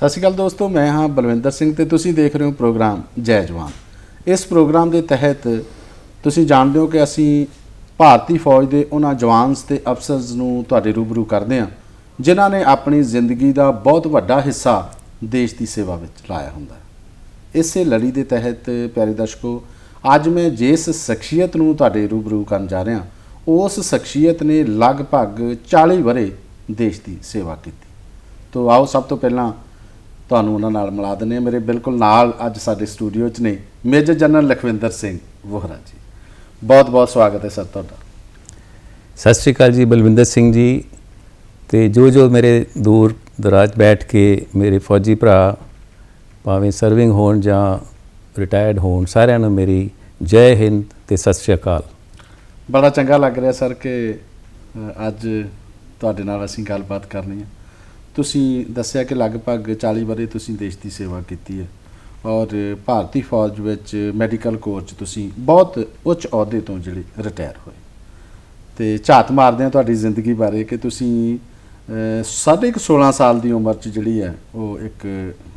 ਸਤਿ ਸ਼੍ਰੀ ਅਕਾਲ ਦੋਸਤੋ, ਮੈਂ ਹਾਂ ਬਲਵਿੰਦਰ ਸਿੰਘ ਤੇ ਤੁਸੀਂ ਦੇਖ ਰਹੇ ਹੋ ਪ੍ਰੋਗਰਾਮ ਜੈ ਜਵਾਨ। ਇਸ ਪ੍ਰੋਗਰਾਮ ਦੇ ਤਹਿਤ ਤੁਸੀਂ ਜਾਣਦੇ ਹੋ ਕਿ ਅਸੀਂ ਭਾਰਤੀ ਫੌਜ ਦੇ ਉਹਨਾਂ ਜਵਾਨਸ ਤੇ ਅਫਸਰਸ ਨੂੰ ਤੁਹਾਡੇ ਰੂਬਰੂ ਕਰਦੇ ਹਾਂ, ਜਿਨ੍ਹਾਂ ਨੇ ਆਪਣੀ ਜ਼ਿੰਦਗੀ ਦਾ ਬਹੁਤ ਵੱਡਾ ਹਿੱਸਾ ਦੇਸ਼ ਦੀ ਸੇਵਾ ਵਿੱਚ ਲਾਇਆ ਹੁੰਦਾ ਹੈ। ਇਸੇ ਲੜੀ ਦੇ ਤਹਿਤ ਪਿਆਰੇ ਦਰਸ਼ਕੋ, ਅੱਜ ਮੈਂ ਜਿਸ ਸ਼ਖਸੀਅਤ ਨੂੰ ਤੁਹਾਡੇ ਰੂਬਰੂ ਕਰਨ ਜਾ ਰਿਹਾ, ਉਸ ਸ਼ਖਸੀਅਤ ਨੇ ਲਗਭਗ 40 ਵਰੇ ਦੇਸ਼ ਦੀ ਸੇਵਾ ਕੀਤੀ। ਤੋ ਆਓ ਸਭ ਤੋਂ ਪਹਿਲਾਂ ਤੁਹਾਨੂੰ ਉਹਨਾਂ ਨਾਲ ਮਿਲਾ ਦਿੰਦੇ ਹਾਂ। ਮੇਰੇ ਬਿਲਕੁਲ ਨਾਲ ਅੱਜ ਸਾਡੇ ਸਟੂਡੀਓ 'ਚ ਨੇ ਮੇਜਰ ਜਨਰਲ ਲਖਵਿੰਦਰ ਸਿੰਘ ਵੋਹਰਾ ਜੀ। ਬਹੁਤ ਬਹੁਤ ਸਵਾਗਤ ਹੈ ਸਰ ਤੁਹਾਡਾ। ਸਤਿ ਸ਼੍ਰੀ ਅਕਾਲ ਜੀ ਬਲਵਿੰਦਰ ਸਿੰਘ ਜੀ ਤੇ ਜੋ ਜੋ ਮੇਰੇ ਦੂਰ ਦਰਾਜ ਬੈਠ ਕੇ ਮੇਰੇ ਫੌਜੀ ਭਰਾ ਭਾਵੇਂ ਸਰਵਿੰਗ ਹੋਣ ਜਾਂ ਰਿਟਾਇਰਡ ਹੋਣ ਸਾਰਿਆਂ ਨੂੰ ਮੇਰੀ ਜੈ ਹਿੰਦ ਤੇ ਸਤਿ ਸ਼੍ਰੀ ਅਕਾਲ। ਬੜਾ ਚੰਗਾ ਲੱਗ ਰਿਹਾ ਸਰ ਕਿ ਅੱਜ ਤੁਹਾਡੇ ਨਾਲ ਅਸੀਂ ਗੱਲਬਾਤ ਕਰਨੀ ਹੈ। ਤੁਸੀਂ ਦੱਸਿਆ ਕਿ ਲਗਭਗ 40 ਵਰੇ ਤੁਸੀਂ ਦੇਸ਼ ਦੀ ਸੇਵਾ ਕੀਤੀ ਹੈ ਔਰ ਭਾਰਤੀ ਫੌਜ ਵਿੱਚ ਮੈਡੀਕਲ ਕੋਰ 'ਚ ਤੁਸੀਂ ਬਹੁਤ ਉੱਚ ਅਹੁਦੇ ਤੋਂ ਜਿਹੜੇ ਰਿਟਾਇਰ ਹੋਏ। ਤੇ ਝਾਤ ਮਾਰਦੇ ਹਾਂ ਤੁਹਾਡੀ ਜ਼ਿੰਦਗੀ ਬਾਰੇ ਕਿ ਤੁਸੀਂ ਸਾਢੇ ਕੁ 16 ਸਾਲ ਦੀ ਉਮਰ 'ਚ ਜਿਹੜੀ ਹੈ ਉਹ ਇੱਕ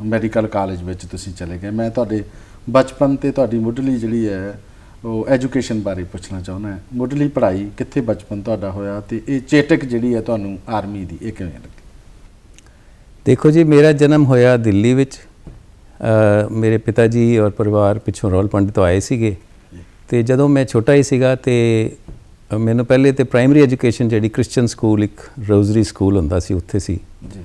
ਮੈਡੀਕਲ ਕਾਲਜ ਵਿੱਚ ਤੁਸੀਂ ਚਲੇ ਗਏ। ਮੈਂ ਤੁਹਾਡੇ ਬਚਪਨ ਤੇ ਤੁਹਾਡੀ ਮੁੱਢਲੀ ਜਿਹੜੀ ਹੈ ਉਹ ਐਜੂਕੇਸ਼ਨ ਬਾਰੇ ਪੁੱਛਣਾ ਚਾਹੁੰਦਾ ਮੁੱਢਲੀ ਪੜ੍ਹਾਈ ਕਿੱਥੇ ਬਚਪਨ ਤੁਹਾਡਾ ਹੋਇਆ ਤੇ ਇਹ ਚੇਟਕ ਜਿਹੜੀ ਹੈ ਤੁਹਾਨੂੰ ਆਰਮੀ ਦੀ ਇਹ ਕਿਵੇਂ ਲੱਗੀ? ਦੇਖੋ ਜੀ ਮੇਰਾ ਜਨਮ ਹੋਇਆ ਦਿੱਲੀ ਵਿੱਚ। ਮੇਰੇ ਪਿਤਾ ਜੀ ਔਰ ਪਰਿਵਾਰ ਪਿੱਛੋਂ ਰੋਲਪੰਡ ਤੋਂ ਆਏ ਸੀਗੇ। ਤੇ ਜਦੋਂ ਮੈਂ ਛੋਟਾ ਹੀ ਸੀਗਾ ਤੇ ਮੈਨੂੰ ਪਹਿਲੇ ਤੇ ਪ੍ਰਾਇਮਰੀ ਐਜੂਕੇਸ਼ਨ ਜਿਹੜੀ ਕ੍ਰਿਸਚੀਅਨ ਸਕੂਲ ਇੱਕ ਰੋਜ਼ਰੀ ਸਕੂਲ ਹੁੰਦਾ ਸੀ ਉੱਥੇ ਸੀ। ਜੀ।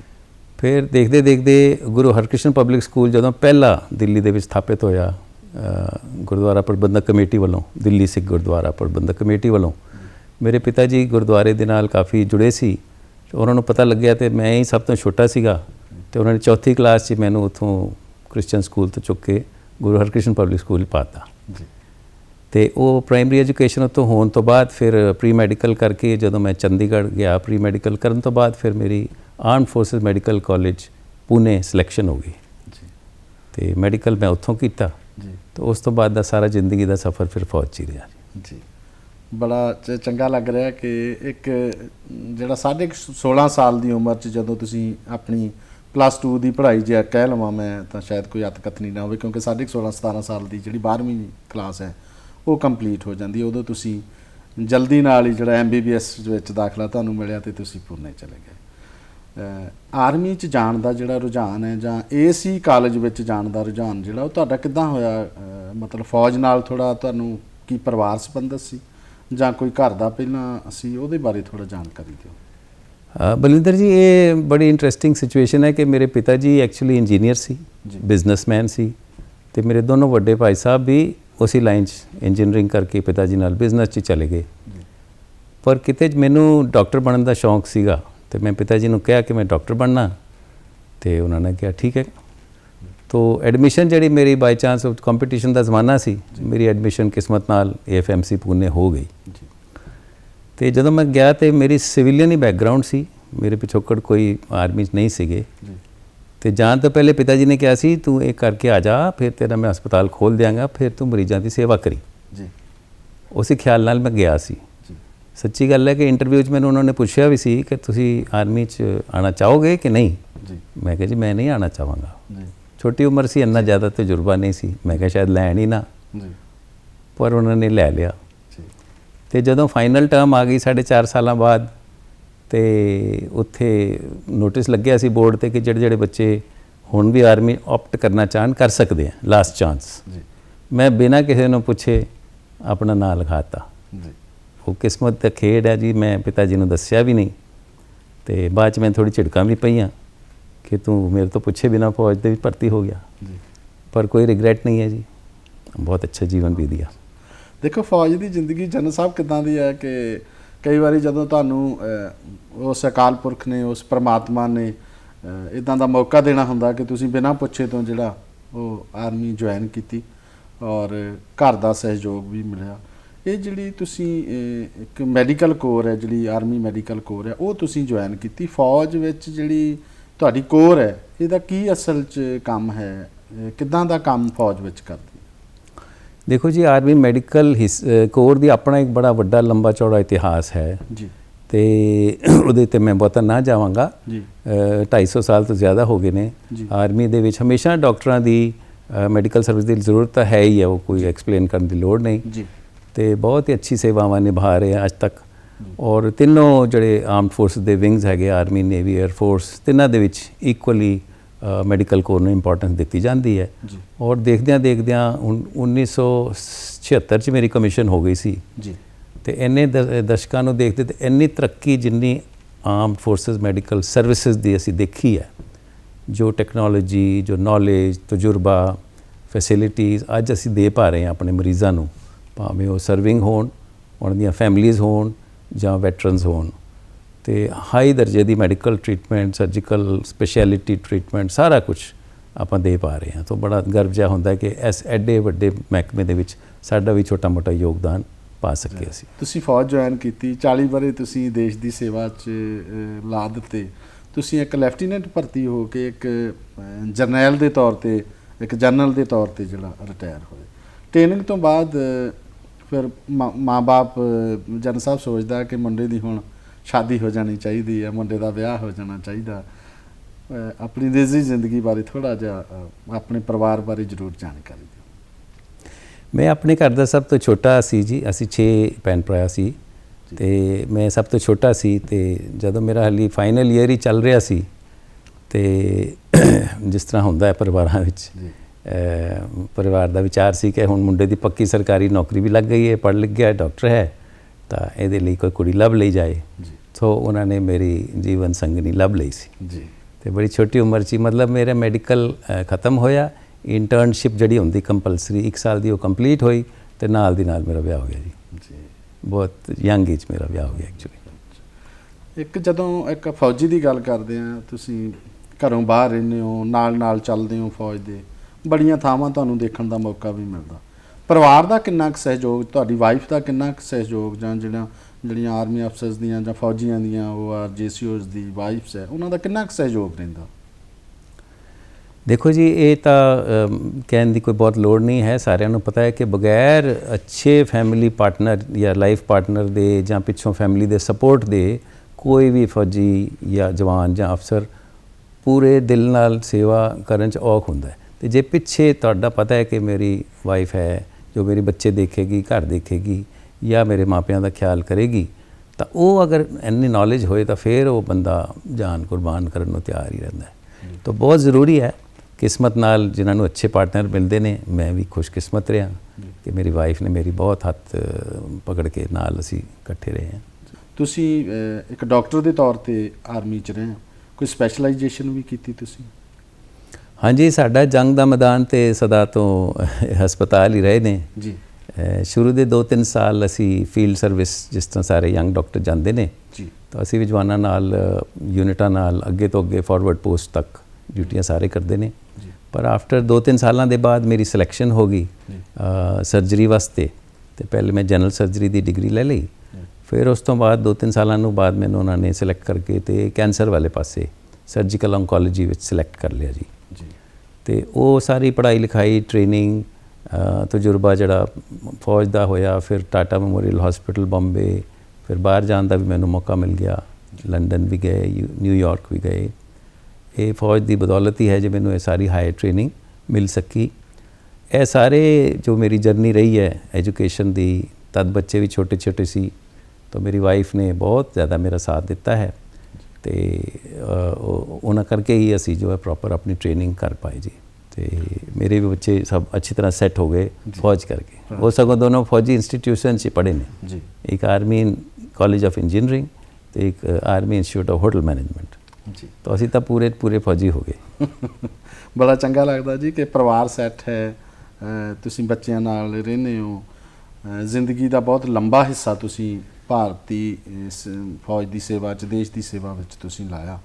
ਫਿਰ ਦੇਖਦੇ ਦੇਖਦੇ ਗੁਰੂ ਹਰਕ੍ਰਿਸ਼ਨ ਪਬਲਿਕ ਸਕੂਲ ਜਦੋਂ ਪਹਿਲਾ ਦਿੱਲੀ ਦੇ ਵਿੱਚ ਸਥਾਪਿਤ ਹੋਇਆ ਗੁਰਦੁਆਰਾ ਪ੍ਰਬੰਧਕ ਕਮੇਟੀ ਵੱਲੋਂ ਦਿੱਲੀ ਸਿੱਖ ਗੁਰਦੁਆਰਾ ਪ੍ਰਬੰਧਕ ਕਮੇਟੀ ਵੱਲੋਂ ਮੇਰੇ ਪਿਤਾ ਜੀ ਗੁਰਦੁਆਰੇ ਦੇ ਨਾਲ ਕਾਫੀ ਜੁੜੇ ਸੀ। ਉਹਨਾਂ ਨੂੰ ਪਤਾ ਲੱਗਿਆ ਤੇ ਮੈਂ ਹੀ ਸਭ ਤੋਂ ਛੋਟਾ ਸੀਗਾ ਤੇ ਉਹਨਾਂ ਨੇ ਚੌਥੀ ਕਲਾਸ 'ਚ ਮੈਨੂੰ ਉੱਥੋਂ ਕ੍ਰਿਸਚੀਅਨ ਸਕੂਲ ਤੋਂ ਚੁੱਕ ਕੇ ਗੁਰੂ ਹਰਕ੍ਰਿਸ਼ਨ ਪਬਲਿਕ ਸਕੂਲ ਪਾਤਾ। ਜੀ। ਤੇ ਉਹ ਪ੍ਰਾਇਮਰੀ ਐਜੂਕੇਸ਼ਨ ਉੱਥੋਂ ਹੋਣ ਤੋਂ ਬਾਅਦ ਫਿਰ ਪ੍ਰੀ ਮੈਡੀਕਲ ਕਰਕੇ ਜਦੋਂ ਮੈਂ ਚੰਡੀਗੜ੍ਹ ਗਿਆ ਪ੍ਰੀ ਮੈਡੀਕਲ ਕਰਨ ਤੋਂ ਬਾਅਦ ਫਿਰ ਮੇਰੀ Arm Forces Medical College Pune selection ਹੋ ਗਈ। ਜੀ। ਤੇ ਮੈਡੀਕਲ ਮੈਂ ਉੱਥੋਂ ਕੀਤਾ। ਜੀ। ਤੇ ਉਸ ਤੋਂ ਬਾਅਦ ਦਾ ਸਾਰਾ ਜ਼ਿੰਦਗੀ ਦਾ ਸਫ਼ਰ ਫਿਰ ਫੌਜ 'ਚ ਹੀ ਰਿਹਾ। ਜੀ ਜੀ। ਬੜਾ ਚ- ਚੰਗਾ ਲੱਗ ਰਿਹਾ ਕਿ ਇੱਕ ਜਿਹੜਾ ਸਾਢੇ ਕੁ 16 ਸਾਲ ਦੀ ਉਮਰ 'ਚ ਜਦੋਂ ਤੁਸੀਂ ਆਪਣੀ ਪਲੱਸ 2 ਦੀ ਪੜ੍ਹਾਈ ਜੇ ਕਹਿ ਲਵਾਂ ਮੈਂ, ਤਾਂ ਸ਼ਾਇਦ ਕੋਈ ਅਤਕਥਨੀ ਨਾ ਹੋਵੇ, ਕਿਉਂਕਿ ਸਾਢੇ ਕੁ 16 17 ਸਾਲ ਦੀ ਜਿਹੜੀ 12ਵੀਂ ਕਲਾਸ ਹੈ, ਉਹ ਕੰਪਲੀਟ ਹੋ ਜਾਂਦੀ ਹੈ। ਉਦੋਂ ਤੁਸੀਂ ਜਲਦੀ ਨਾਲ ਹੀ ਜਿਹੜਾ ਐਮਬੀਬੀਐਸ ਵਿੱਚ ਦਾਖਲਾ ਤੁਹਾਨੂੰ ਮਿਲਿਆ ਤੇ ਤੁਸੀਂ ਪੂਨੇ ਚਲੇ ਗਏ। ਅਹ ਆਰਮੀ 'ਚ ਜਾਣ ਦਾ ਜਿਹੜਾ ਰੁਝਾਨ ਹੈ ਜਾਂ ਏਸੀ ਕਾਲਜ ਵਿੱਚ ਜਾਣ ਦਾ ਰੁਝਾਨ ਜਿਹੜਾ, ਉਹ ਤੁਹਾਡਾ ਕਿੱਦਾਂ ਹੋਇਆ? ਅਹ ਮਤਲਬ ਫੌਜ ਨਾਲ ਥੋੜਾ ਤੁਹਾਨੂੰ ਕੀ ਪਰਿਵਾਰ ਸੰਬੰਧਤ ਸੀ? ਜਾਂ ਕੋਈ ਘਰ ਦਾ ਪਹਿਲਾਂ ਸੀ ਉਹਦੇ ਬਾਰੇ ਥੋੜਾ ਜਾਣਕਾਰੀ ਦਿਓ। ਅ, ਬਲਵਿੰਦਰ ਜੀ ਇਹ ਬੜੀ ਇੰਟਰਸਟਿੰਗ ਸਿਚੁਏਸ਼ਨ ਹੈ ਕਿ ਮੇਰੇ ਪਿਤਾ ਜੀ ਐਕਚੁਅਲੀ ਇੰਜੀਨੀਅਰ ਸੀ। ਬਿਜ਼ਨਸਮੈਨ ਸੀ ਤੇ ਮੇਰੇ ਦੋਨੋਂ ਵੱਡੇ ਭਾਈ ਸਾਹਿਬ ਵੀ ਉਸੇ ਲਾਈਨ 'ਚ ਇੰਜੀਨੀਅਰਿੰਗ ਕਰਕੇ ਪਿਤਾ ਜੀ ਨਾਲ ਬਿਜ਼ਨਸ 'ਚ ਚਲੇ ਗਏ। ਪਰ ਕਿਤੇ ਮੈਨੂੰ ਡਾਕਟਰ ਬਣਨ ਦਾ ਸ਼ੌਂਕ ਸੀਗਾ ਤੇ ਮੈਂ ਪਿਤਾ ਜੀ ਨੂੰ ਕਿਹਾ ਕਿ ਮੈਂ ਡਾਕਟਰ ਬਣਨਾ ਤੇ ਉਹਨਾਂ ਨੇ ਕਿਹਾ ਠੀਕ ਹੈ। ਤੋ ਐਡਮਿਸ਼ਨ ਜਿਹੜੀ ਮੇਰੀ ਬਾਈ ਚਾਂਸ ਕੰਪੀਟੀਸ਼ਨ ਦਾ ਜ਼ਮਾਨਾ ਸੀ ਮੇਰੀ ਐਡਮਿਸ਼ਨ ਕਿਸਮਤ ਨਾਲ ਏਐਫਐਮਸੀ ਪੂਨੇ ਹੋ ਗਈ। ਤੇ ਜਦੋਂ ਮੈਂ ਗਿਆ ਤੇ ਮੇਰੀ ਸਿਵਿਲੀਅਨ ਹੀ ਬੈਕਗ੍ਰਾਉਂਡ ਸੀ ਮੇਰੇ ਪਿਛੋਕੜ ਕੋਈ ਆਰਮੀ 'ਚ ਨਹੀਂ ਸੀਗੇ। ਜੀ। ਤੇ ਜਾਣ ਤੋਂ ਪਹਿਲੇ ਪਿਤਾ ਜੀ ਨੇ ਕਿਹਾ ਸੀ ਤੂੰ ਇਹ ਕਰਕੇ ਆ ਜਾ ਫਿਰ ਤੇਰਾ ਮੈਂ ਹਸਪਤਾਲ ਖੋਲ ਦਿਆਂਗਾ ਫਿਰ ਤੂੰ ਮਰੀਜ਼ਾਂ ਦੀ ਸੇਵਾ ਕਰੀ। ਜੀ। ਉਸੇ ਖਿਆਲ ਨਾਲ ਮੈਂ ਗਿਆ ਸੀ। ਜੀ। ਸੱਚੀ ਗੱਲ ਹੈ ਕਿ ਇੰਟਰਵਿਊ 'ਚ ਮੈਨੂੰ ਉਹਨਾਂ ਨੇ ਪੁੱਛਿਆ ਵੀ ਸੀ ਕਿ ਤੁਸੀਂ ਆਰਮੀ 'ਚ ਆਣਾ ਚਾਹੋਗੇ ਕਿ ਨਹੀਂ? ਜੀ। ਮੈਂ ਕਿਹਾ ਜੀ ਮੈਂ ਨਹੀਂ ਆਣਾ ਚਾਹਾਂਗਾ। ਜੀ। ਛੋਟੀ ਉਮਰ ਸੀ ਇੰਨਾ ਜ਼ਿਆਦਾ ਤਜਰਬਾ ਨਹੀਂ ਸੀ। ਮੈਂ ਕਿਹਾ ਸ਼ਾਇਦ ਲੈਣ ਹੀ ਨਾ। ਜੀ। ਪਰ ਉਹਨਾਂ ਨੇ ਲੈ ਲਿਆ। ਤੇ ਜਦੋਂ ਫਾਈਨਲ ਟਰਮ ਆ ਗਈ ਸਾਢੇ ਚਾਰ ਸਾਲਾਂ ਬਾਅਦ ਤੇ ਉੱਥੇ ਨੋਟਿਸ ਲੱਗਿਆ ਸੀ ਬੋਰਡ ਤੇ ਕਿ ਜਿਹੜੇ ਜਿਹੜੇ ਬੱਚੇ ਹੁਣ ਵੀ ਆਰਮੀ ਆਪਟ ਕਰਨਾ ਚਾਹਣ ਕਰ ਸਕਦੇ ਆ ਲਾਸਟ ਚਾਂਸ ਜੀ। ਮੈਂ ਬਿਨਾਂ ਕਿਸੇ ਨੂੰ ਪੁੱਛੇ ਆਪਣਾ ਨਾਂ ਲਿਖਾਤਾ। ਜੀ। ਉਹ ਕਿਸਮਤ ਦਾ ਖੇਡ ਹੈ ਜੀ ਮੈਂ ਪਿਤਾ ਜੀ ਨੂੰ ਦੱਸਿਆ ਵੀ ਨਹੀਂ ਤੇ ਬਾਅਦ ਚ ਮੈਂ ਥੋੜੀ ਝਿੜਕਾਂ ਵੀ ਪਈਆਂ ਕਿ ਤੂੰ ਮੇਰੇ ਤੋਂ ਪੁੱਛੇ ਬਿਨਾਂ ਫੌਜ ਦੇ ਵਿੱਚ ਭਰਤੀ ਹੋ ਗਿਆ। ਜੀ। ਪਰ ਕੋਈ ਰਿਗਰੈਟ ਨਹੀਂ ਹੈ ਜੀ। ਬਹੁਤ ਅੱਛਾ ਜੀਵਨ ਬੀਤ ਗਿਆ ਦੇਖੋ, ਫੌਜ ਦੀ ਜ਼ਿੰਦਗੀ ਜਨ ਸਾਹਿਬ ਕਿਦਾਂ ਦੀ ਹੈ ਕਿ ਕਈ ਵਾਰੀ ਜਦੋਂ ਤੁਹਾਨੂੰ ਉਸ ਅਕਾਲ ਪੁਰਖ ਨੇ, ਉਸ ਪ੍ਰਮਾਤਮਾ ਨੇ ਇਦਾਂ ਦਾ ਮੌਕਾ ਦੇਣਾ ਹੁੰਦਾ ਕਿ ਤੁਸੀਂ ਬਿਨਾਂ ਪੁੱਛੇ ਤੋਂ ਜਿਹੜਾ ਉਹ ਆਰਮੀ ਜੁਆਇਨ ਕੀਤੀ ਔਰ ਘਰ ਦਾ ਸਹਿਯੋਗ ਵੀ ਮਿਲਿਆ। ਇਹ ਜਿਹੜੀ ਤੁਸੀਂ ਇੱਕ ਮੈਡੀਕਲ ਕੋਰ ਹੈ, ਜਿਹੜੀ ਆਰਮੀ ਮੈਡੀਕਲ ਕੋਰ ਹੈ, ਉਹ ਤੁਸੀਂ ਜੁਆਇਨ ਕੀਤੀ। ਫੌਜ ਵਿੱਚ ਜਿਹੜੀ ਤੁਹਾਡੀ ਕੋਰ ਹੈ, ਇਹਦਾ ਕੀ ਅਸਲ 'ਚ ਕੰਮ ਹੈ? ਕਿੱਦਾਂ ਦਾ ਕੰਮ ਫੌਜ ਵਿੱਚ ਕਰਦੀ? ਦੇਖੋ ਜੀ ਆਰਮੀ ਮੈਡੀਕਲ ਕੋਰ ਦੀ ਆਪਣਾ ਇੱਕ ਬੜਾ ਵੱਡਾ ਲੰਬਾ ਚੌੜਾ ਇਤਿਹਾਸ ਹੈ। ਜੀ। ਤੇ ਉਹਦੇ ਤੇ ਮੈਂ ਬਹੁਤਾ ਨਾ ਜਾਵਾਂਗਾ। ਜੀ। ਅ, 250 ਸਾਲ ਤੋਂ ਜ਼ਿਆਦਾ ਹੋ ਗਏ ਨੇ। ਆਰਮੀ ਦੇ ਵਿੱਚ ਹਮੇਸ਼ਾ ਡਾਕਟਰਾਂ ਦੀ ਮੈਡੀਕਲ ਸਰਵਿਸ ਦੀ ਜ਼ਰੂਰਤ ਤਾਂ ਹੈ ਹੀ ਹੈ ਉਹ ਕੋਈ ਐਕਸਪਲੇਨ ਕਰਨ ਦੀ ਲੋੜ ਨਹੀਂ। ਜੀ। ਤੇ ਬਹੁਤ ਹੀ ਅੱਛੀ ਸੇਵਾਵਾਂ ਨਿਭਾ ਰਹੇ ਆ ਅੱਜ ਤੱਕ। ਔਰ ਤਿੰਨੋਂ ਜਿਹੜੇ ਆਰਮਡ ਫੋਰਸ ਦੇ ਵਿੰਗਸ ਹੈਗੇ ਆਰਮੀ ਨੇਵੀ 에ਅਰ ਫੋਰਸ ਤਿੰਨਾਂ ਦੇ ਵਿੱਚ ਇਕੁਅਲੀ ਮੈਡੀਕਲ ਕੋਰ ਨੂੰ ਇੰਪੋਰਟੈਂਸ ਦਿੱਤੀ ਜਾਂਦੀ ਹੈ। ਔਰ ਦੇਖਦਿਆਂ ਦੇਖਦਿਆਂ ਉਨ- 1976 ਚ ਮੇਰੀ ਕਮਿਸ਼ਨ ਹੋ ਗਈ ਸੀ। ਜੀ। ਤੇ ਇੰਨੇ ਦਸ਼ਕਾਂ ਨੂੰ ਦੇਖਦੇ ਤੇ ਇੰਨੀ ਤਰੱਕੀ ਜਿੰਨੀ ਆਰਮਡ ਫੋਰਸਸ ਮੈਡੀਕਲ ਸਰਵਿਸਿਜ਼ ਦੀ ਅਸੀਂ ਦੇਖੀ ਹੈ। ਜੋ ਟੈਕਨੋਲੋਜੀ ਜੋ ਨੌਲੇਜ ਤਜਰਬਾ ਫੈਸਿਲਿਟੀਜ਼ ਅੱਜ ਅਸੀਂ ਦੇ ਪਾ ਰਹੇ ਹਾਂ ਆਪਣੇ ਮਰੀਜ਼ਾਂ ਨੂੰ। ਭਾਵੇਂ ਉਹ ਸਰਵਿੰਗ ਹੋਣ ਉਹਨਾਂ ਦੀਆਂ ਫੈਮਿਲੀਆਂ ਹੋਣ ਜਾਂ ਵੈਟਰਨਸ ਹੋਣ। ਤੇ ਹਾਈ ਦਰਜੇ ਦੀ medical treatment surgical speciality treatment ਸਾਰਾ ਕੁਝ ਆਪਾਂ ਦੇ ਪਾ ਰਹੇ ਹਾਂ। ਤਾਂ ਬੜਾ ਗਰਵ ਜਿਹਾ ਹੁੰਦਾ ਕਿ ਇਸ ਐਡੇ ਵੱਡੇ ਮਹਿਕਮੇ ਦੇ ਵਿੱਚ ਸਾਡਾ ਵੀ ਛੋਟਾ ਮੋਟਾ ਯੋਗਦਾਨ ਪਾ ਸਕੇ ਅਸੀਂ ਤੁਸੀਂ ਫੌਜ ਜੁਆਇਨ ਕੀਤੀ 40 ਬਾਰੇ ਤੁਸੀਂ ਦੇਸ਼ ਦੀ ਸੇਵਾ 'ਚ ਲਾ ਦਿੱਤੇ। ਤੁਸੀਂ ਇੱਕ ਲੈਫਟੀਨੈਂਟ ਭਰਤੀ ਹੋ ਕੇ ਇੱਕ ਜਰਨੈਲ ਦੇ ਤੌਰ ਤੇ ਇੱਕ ਜਨਰਲ ਦੇ ਤੌਰ ਤੇ ਜਿਹੜਾ ਰਿਟਾਇਰ ਹੋਏ। ਟ੍ਰੇਨਿੰਗ ਤੋਂ ਬਾਅਦ ਅਹ, ਫਿਰ ਮਾਂ-ਬਾਪ ਜਨ ਸਾਹਿਬ ਸੋਚਦਾ ਕਿ ਮੁੰਡੇ ਦੀ ਹੁਣ ਸ਼ਾਦੀ ਹੋ ਜਾਣੀ ਚਾਹੀਦੀ ਹੈ ਮੁੰਡੇ ਦਾ ਵਿਆਹ ਹੋ ਜਾਣਾ ਚਾਹੀਦਾ। ਆਪਣੀ ਨਿੱਜੀ ਜ਼ਿੰਦਗੀ ਬਾਰੇ ਥੋੜਾ ਜਿਹਾ ਆਪਣੇ ਪਰਿਵਾਰ ਬਾਰੇ ਜ਼ਰੂਰ ਜਾਣਕਾਰੀ ਦਿਓ। ਮੈਂ ਆਪਣੇ ਘਰ ਦਾ ਸਭ ਤੋਂ ਛੋਟਾ ਸੀ ਜੀ ਅਸੀਂ 6 ਭੈਣ ਭਰਾ ਸੀ। ਤੇ ਮੈਂ ਸਭ ਤੋਂ ਛੋਟਾ ਸੀ ਤੇ ਜਦੋਂ ਮੇਰਾ ਹਾਲੀ ਫਾਈਨਲ ਈਅਰ ਹੀ ਚੱਲ ਰਿਹਾ ਸੀ ਤੇ ਜਿਸ ਤਰ੍ਹਾਂ ਹੁੰਦਾ ਹੈ ਪਰਿਵਾਰਾਂ ਵਿੱਚ। ਪਰਿਵਾਰ ਦਾ ਵਿਚਾਰ ਸੀ ਕਿ ਹੁਣ ਮੁੰਡੇ ਦੀ ਪੱਕੀ ਸਰਕਾਰੀ ਨੌਕਰੀ ਵੀ ਲੱਗ ਗਈ ਹੈ ਪੜ੍ਹ ਲਿਖ ਗਿਆ ਡਾਕਟਰ ਹੈ ਤਾਂ ਇਹਦੇ ਲਈ ਕੋਈ ਕੁੜੀ ਲੱਭ ਲਈ ਜਾਏ। ਜੀ। ਸੋ ਉਹਨਾਂ ਨੇ ਮੇਰੀ ਜੀਵਨ ਸੰਗਨੀ ਲੱਭ ਲਈ ਸੀ। ਜੀ। ਤੇ ਬੜੀ ਛੋਟੀ ਉਮਰ 'ਚ ਮਤਲਬ ਮੇਰਾ ਮੈਡੀਕਲ ਖਤਮ ਹੋਇਆ। ਇੰਟਰਨਸ਼ਿਪ ਜਿਹੜੀ ਹੁੰਦੀ ਕੰਪਲਸਰੀ 1 ਸਾਲ ਦੀ ਉਹ ਕੰਪਲੀਟ ਹੋਈ ਤੇ ਨਾਲ ਦੀ ਨਾਲ ਮੇਰਾ ਵਿਆਹ ਹੋ ਗਿਆ ਜੀ। ਜੀ। ਬਹੁਤ ਯੰਗ ਏਜ ਮੇਰਾ ਵਿਆਹ ਹੋ ਗਿਆ ਐਕਚੁਅਲੀ ਇੱਕ ਜਦੋਂ ਇੱਕ ਫੌਜੀ ਦੀ ਗੱਲ ਕਰਦੇ ਆ ਤੁਸੀਂ ਘਰੋਂ ਬਾਹਰ ਰਹਿੰਦੇ ਹੋ ਨਾਲ ਨਾਲ ਚੱਲਦੇ ਹੋ ਫੌਜ ਦੇ ਬੜੀਆਂ ਥਾਵਾਂ ਤੁਹਾਨੂੰ ਦੇਖਣ ਦਾ ਮੌਕਾ ਵੀ ਮਿਲਦਾ। ਪਰਿਵਾਰ ਦਾ ਕਿੰਨਾ ਕੁ ਸਹਿਯੋਗ ਤੁਹਾਡੀ ਵਾਈਫ ਦਾ ਕਿੰਨਾ ਕੁ ਸਹਿਯੋਗ ਜਾਂ ਜਿਹੜਾ ਜਿਹੜੀਆਂ ਆਰਮੀ ਅਫਸਰਸ ਦੀਆਂ ਜਾਂ ਫੌਜੀਆਂ ਦੀਆਂ, ਉਹ ਆਰ ਜੀਸੀਓਜ਼ ਦੀ ਵਾਈਫਸ ਹੈ, ਉਹਨਾਂ ਦਾ ਕਿੰਨਾ ਕੁ ਸਹਿਯੋਗ ਰਹਿੰਦਾ ਦੇਖੋ ਜੀ, ਇਹ ਤਾਂ ਕਹਿਣ ਦੀ ਕੋਈ ਬਹੁਤ ਲੋੜ ਨਹੀਂ ਹੈ। ਸਾਰਿਆਂ ਨੂੰ ਪਤਾ ਹੈ ਕਿ ਬਗੈਰ ਅੱਛੇ ਫੈਮਿਲੀ ਪਾਰਟਨਰ ਜਾਂ ਲਾਈਫ ਪਾਰਟਨਰ ਦੇ ਜਾਂ ਪਿੱਛੋਂ ਫੈਮਿਲੀ ਦੇ ਸਪੋਰਟ ਦੇ ਕੋਈ ਵੀ ਫੌਜੀ ਜਾਂ ਜਵਾਨ ਜਾਂ ਅਫਸਰ ਪੂਰੇ ਦਿਲ ਨਾਲ ਸੇਵਾ ਕਰਨ ਚ ਔਖ ਹੁੰਦਾ ਹੈ। ਤੇ ਜੇ ਪਿੱਛੇ ਤੁਹਾਡਾ ਪਤਾ ਹੈ ਕਿ ਮੇਰੀ ਵਾਈਫ ਹੈ, ਜੋ ਮੇਰੇ ਬੱਚੇ ਦੇਖੇਗੀ, ਘਰ ਦੇਖੇਗੀ ਜਾਂ ਮੇਰੇ ਮਾਪਿਆਂ ਦਾ ਖਿਆਲ ਕਰੇਗੀ ਤਾਂ ਉਹ ਅਗਰ ਇੰਨੀ ਨੌਲੇਜ ਹੋਏ ਤਾਂ ਫਿਰ ਉਹ ਬੰਦਾ ਜਾਨ ਕੁਰਬਾਨ ਕਰਨ ਨੂੰ ਤਿਆਰ ਹੀ ਰਹਿੰਦਾ ਹੈ। ਤਾਂ ਬਹੁਤ ਜ਼ਰੂਰੀ ਹੈ ਕਿਸਮਤ ਨਾਲ ਜਿਨ੍ਹਾਂ ਨੂੰ ਅੱਛੇ ਪਾਰਟਨਰ ਮਿਲਦੇ ਨੇ ਮੈਂ ਵੀ ਖੁਸ਼ਕਿਸਮਤ ਰਿਹਾ ਕਿ ਮੇਰੀ ਵਾਈਫ ਨੇ ਮੇਰੀ ਬਹੁਤ ਹੱਥ ਪਕੜ ਕੇ ਨਾਲ ਅਸੀਂ ਇਕੱਠੇ ਰਹੇ ਹਾਂ। ਤੁਸੀਂ ਇੱਕ ਡਾਕਟਰ ਦੇ ਤੌਰ ਤੇ ਆਰਮੀ ਚ ਰਹੇ ਹੋ ਕੋਈ ਸਪੈਸ਼ਲਾਈਜੇਸ਼ਨ ਵੀ ਕੀਤੀ ਤੁਸੀਂ? ਹਾਂਜੀ ਸਾਡਾ ਜੰਗ ਦਾ ਮੈਦਾਨ ਤੇ ਸਦਾ ਤੋਂ ਹਸਪਤਾਲ ਹੀ ਰਹੇ ਨੇ। ਜੀ। ਸ਼ੁਰੂ ਦੇ 2-3 ਸਾਲ ਅਸੀਂ ਫੀਲਡ ਸਰਵਿਸ ਜਿਸ ਤਰ੍ਹਾਂ ਸਾਰੇ ਯੰਗ ਡਾਕਟਰ ਜਾਂਦੇ ਨੇ ਜੀ। ਤਾਂ ਅਸੀਂ ਵੀ ਜਵਾਨਾਂ ਨਾਲ ਯੂਨਿਟਾਂ ਨਾਲ ਅੱਗੇ ਤੋਂ ਅੱਗੇ ਫਾਰਵਰਡ ਪੋਸਟ ਤੱਕ ਡਿਊਟੀਆਂ ਸਾਰੇ ਕਰਦੇ ਨੇ। ਜੀ। ਪਰ ਆਫਟਰ 2-3 ਸਾਲਾਂ ਦੇ ਬਾਅਦ ਮੇਰੀ ਸਿਲੈਕਸ਼ਨ ਹੋ ਗਈ ਸਰਜਰੀ ਵਾਸਤੇ। ਤੇ ਪਹਿਲੇ ਮੈਂ ਜਨਰਲ ਸਰਜਰੀ ਦੀ ਡਿਗਰੀ ਲੈ ਲਈ। ਫਿਰ ਉਸ ਤੋਂ ਬਾਅਦ 2-3 ਸਾਲਾਂ ਨੂੰ ਬਾਅਦ ਮੈਨੂੰ ਉਹਨਾਂ ਨੇ ਸਿਲੈਕਟ ਕਰਕੇ ਤੇ ਕੈਂਸਰ ਵਾਲੇ ਪਾਸੇ ਸਰਜੀਕਲ ਔਨਕੋਲੋਜੀ ਵਿੱਚ ਸਿਲੈਕਟ ਕਰ ਲਿਆ ਜੀ। ਜੀ। ਤੇ ਉਹ ਸਾਰੀ ਪੜ੍ਹਾਈ ਲਿਖਾਈ ਟ੍ਰੇਨਿੰਗ ਤਜਰਬਾ ਜਿਹੜਾ ਫੌਜ ਦਾ ਹੋਇਆ, ਫਿਰ ਟਾਟਾ ਮੈਮੋਰੀਅਲ ਹਸਪੀਟਲ, ਬੰਬੇ, ਫਿਰ ਬਾਹਰ ਜਾਣ ਦਾ ਵੀ ਮੈਨੂੰ ਮੌਕਾ ਮਿਲ ਗਿਆ। ਲੰਡਨ ਵੀ ਗਏ, ਯੂ- ਨਿਊਯਾਰਕ ਵੀ ਗਏ। ਇਹ ਫੌਜ ਦੀ ਬਦੌਲਤ ਹੀ ਹੈ ਜੇ ਮੈਨੂੰ ਇਹ ਸਾਰੀ ਹਾਈ ਟ੍ਰੇਨਿੰਗ ਮਿਲ ਸਕੀ। ਇਹ ਸਾਰੇ ਜੋ ਮੇਰੀ ਜਰਨੀ ਰਹੀ ਹੈ ਐਜੂਕੇਸ਼ਨ ਦੀ, ਤਦ ਬੱਚੇ ਵੀ ਛੋਟੇ ਛੋਟੇ ਸੀ, ਤਾਂ ਮੇਰੀ ਵਾਈਫ ਨੇ ਬਹੁਤ ਜ਼ਿਆਦਾ ਮੇਰਾ ਸਾਥ ਦਿੱਤਾ ਹੈ। ਤੇ ਉਹਨਾਂ ਕਰਕੇ ਹੀ ਅਸੀਂ ਜੋ ਹੈ ਪ੍ਰੋਪਰ ਆਪਣੀ ਟ੍ਰੇਨਿੰਗ ਕਰ ਪਾਏ ਜੀ। ਤੇ ਮੇਰੇ ਵੀ ਬੱਚੇ ਸਭ ਅੱਛੀ ਤਰ੍ਹਾਂ ਸੈੱਟ ਹੋ ਗਏ ਫੌਜ ਕਰਕੇ। ਉਹ ਸਗੋਂ ਦੋਨੋਂ ਫੌਜੀ ਇੰਸਟੀਟਿਊਸ਼ਨ 'ਚ ਪੜ੍ਹੇ ਨੇ। ਜੀ। ਇੱਕ ਆਰਮੀ ਕਾਲਜ ਆਫ ਇੰਜੀਨੀਅਰਿੰਗ ਤੇ ਇੱਕ Army Institute of Hotel Management ਜੀ। ਤਾਂ ਅਸੀਂ ਤਾਂ ਪੂਰੇ ਪੂਰੇ ਫੌਜੀ ਹੋ ਗਏ। ਬੜਾ ਚੰਗਾ ਲੱਗਦਾ ਜੀ ਕਿ ਪਰਿਵਾਰ ਸੈੱਟ ਹੈ। ਤੁਸੀਂ ਬੱਚਿਆਂ ਨਾਲ ਰਹਿੰਦੇ ਹੋ। ਜ਼ਿੰਦਗੀ ਦਾ ਬਹੁਤ ਲੰਬਾ ਹਿੱਸਾ ਤੁਸੀਂ ਭਾਰਤੀ ਇਸ ਫੌਜ ਦੀ ਸੇਵਾ ਚ ਦੇਸ਼ ਦੀ ਸੇਵਾ ਵਿੱਚ ਤੁਸੀਂ ਲਾਇਆ।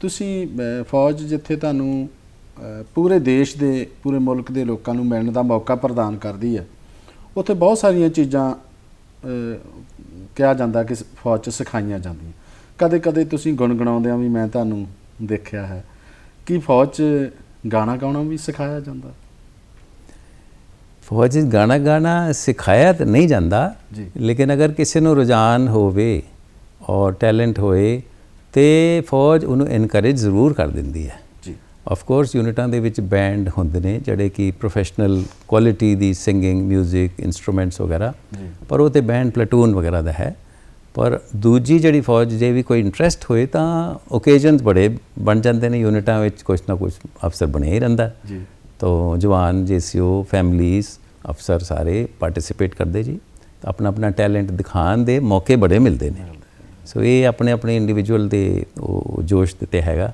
ਤੁਸੀਂ ਫੌਜ ਜਿੱਥੇ ਤੁਹਾਨੂੰ ਪੂਰੇ ਦੇਸ਼ ਦੇ ਪੂਰੇ ਮੁਲਕ ਦੇ ਲੋਕਾਂ ਨੂੰ ਮਿਲਣ ਦਾ ਮੌਕਾ ਪ੍ਰਦਾਨ ਕਰਦੀ ਹੈ। ਉੱਥੇ ਬਹੁਤ ਸਾਰੀਆਂ ਚੀਜ਼ਾਂ ਕਿਹਾ ਜਾਂਦਾ ਕਿ ਫੌਜ ਚ ਸਿਖਾਈਆਂ ਜਾਂਦੀਆਂ। ਕਦੇ ਕਦੇ ਤੁਸੀਂ ਗੁੰਗਣਾਉਂਦਿਆਂ ਵੀ ਮੈਂ ਤੁਹਾਨੂੰ ਦੇਖਿਆ ਹੈ ਕਿ ਫੌਜ ਚ ਗਾਣਾ ਗਾਉਣਾ ਵੀ ਸਿਖਾਇਆ ਜਾਂਦਾ। ਫੌਜ 'ਚ ਗਾਣਾ ਗਾਣਾ ਸਿਖਾਇਆ ਤਾਂ ਨਹੀਂ ਜਾਂਦਾ ਜੀ। ਲੇਕਿਨ ਅਗਰ ਕਿਸੇ ਨੂੰ ਰੁਝਾਨ ਹੋਵੇ ਔਰ ਟੈਲੈਂਟ ਹੋਏ ਤੇ ਫੌਜ ਉਹਨੂੰ ਇਨਕਰੇਜ ਜ਼ਰੂਰ ਕਰ ਦਿੰਦੀ ਹੈ। ਆਫ ਕੋਰਸ ਯੂਨਿਟਾਂ ਦੇ ਵਿੱਚ ਬੈਂਡ ਹੁੰਦੇ ਨੇ ਜਿਹੜੇ ਕਿ ਪ੍ਰੋਫੈਸ਼ਨਲ ਕੁਆਲਿਟੀ ਦੀ ਸਿੰਗਿੰਗ 뮤직 ਇਨਸਟਰੂਮੈਂਟਸ ਵਗੈਰਾ ਪਰ ਉਹ ਤੇ ਬੈਂਡ ਪਲਟੂਨ ਵਗੈਰਾ ਦਾ ਹੈ। ਪਰ ਦੂਜੀ ਜਿਹੜੀ ਫੌਜ ਜੇ ਵੀ ਕੋਈ ਇੰਟਰਸਟ ਹੋਏ ਤਾਂ ਓਕੇਜ਼ਨਸ ਬੜੇ ਬਣ ਜਾਂਦੇ ਨੇ ਯੂਨਿਟਾਂ ਵਿੱਚ ਕੁਛ ਨਾ ਕੁਛ ਅਫਸਰ ਬਣਿਆ ਹੀ ਰਹਿੰਦਾ। ਜੀ। ਤੋ ਜਵਾਨ ਜੀਸੀਓ ਫੈਮਲੀਜ਼ ਅਫਸਰ ਸਾਰੇ ਪਾਰਟਿਸਿਪੇਟ ਕਰਦੇ ਜੀ। ਆਪਣਾ ਆਪਣਾ ਟੈਲੈਂਟ ਦਿਖਾਉਣ ਦੇ ਮੌਕੇ ਬੜੇ ਮਿਲਦੇ ਨੇ। ਸੋ ਇਹ ਆਪਣੇ ਆਪਣੇ ਇੰਡੀਵਿਜੂਅਲ ਦੇ ਉਹ ਜੋਸ਼ ਦੇ ਤੇ ਹੈਗਾ।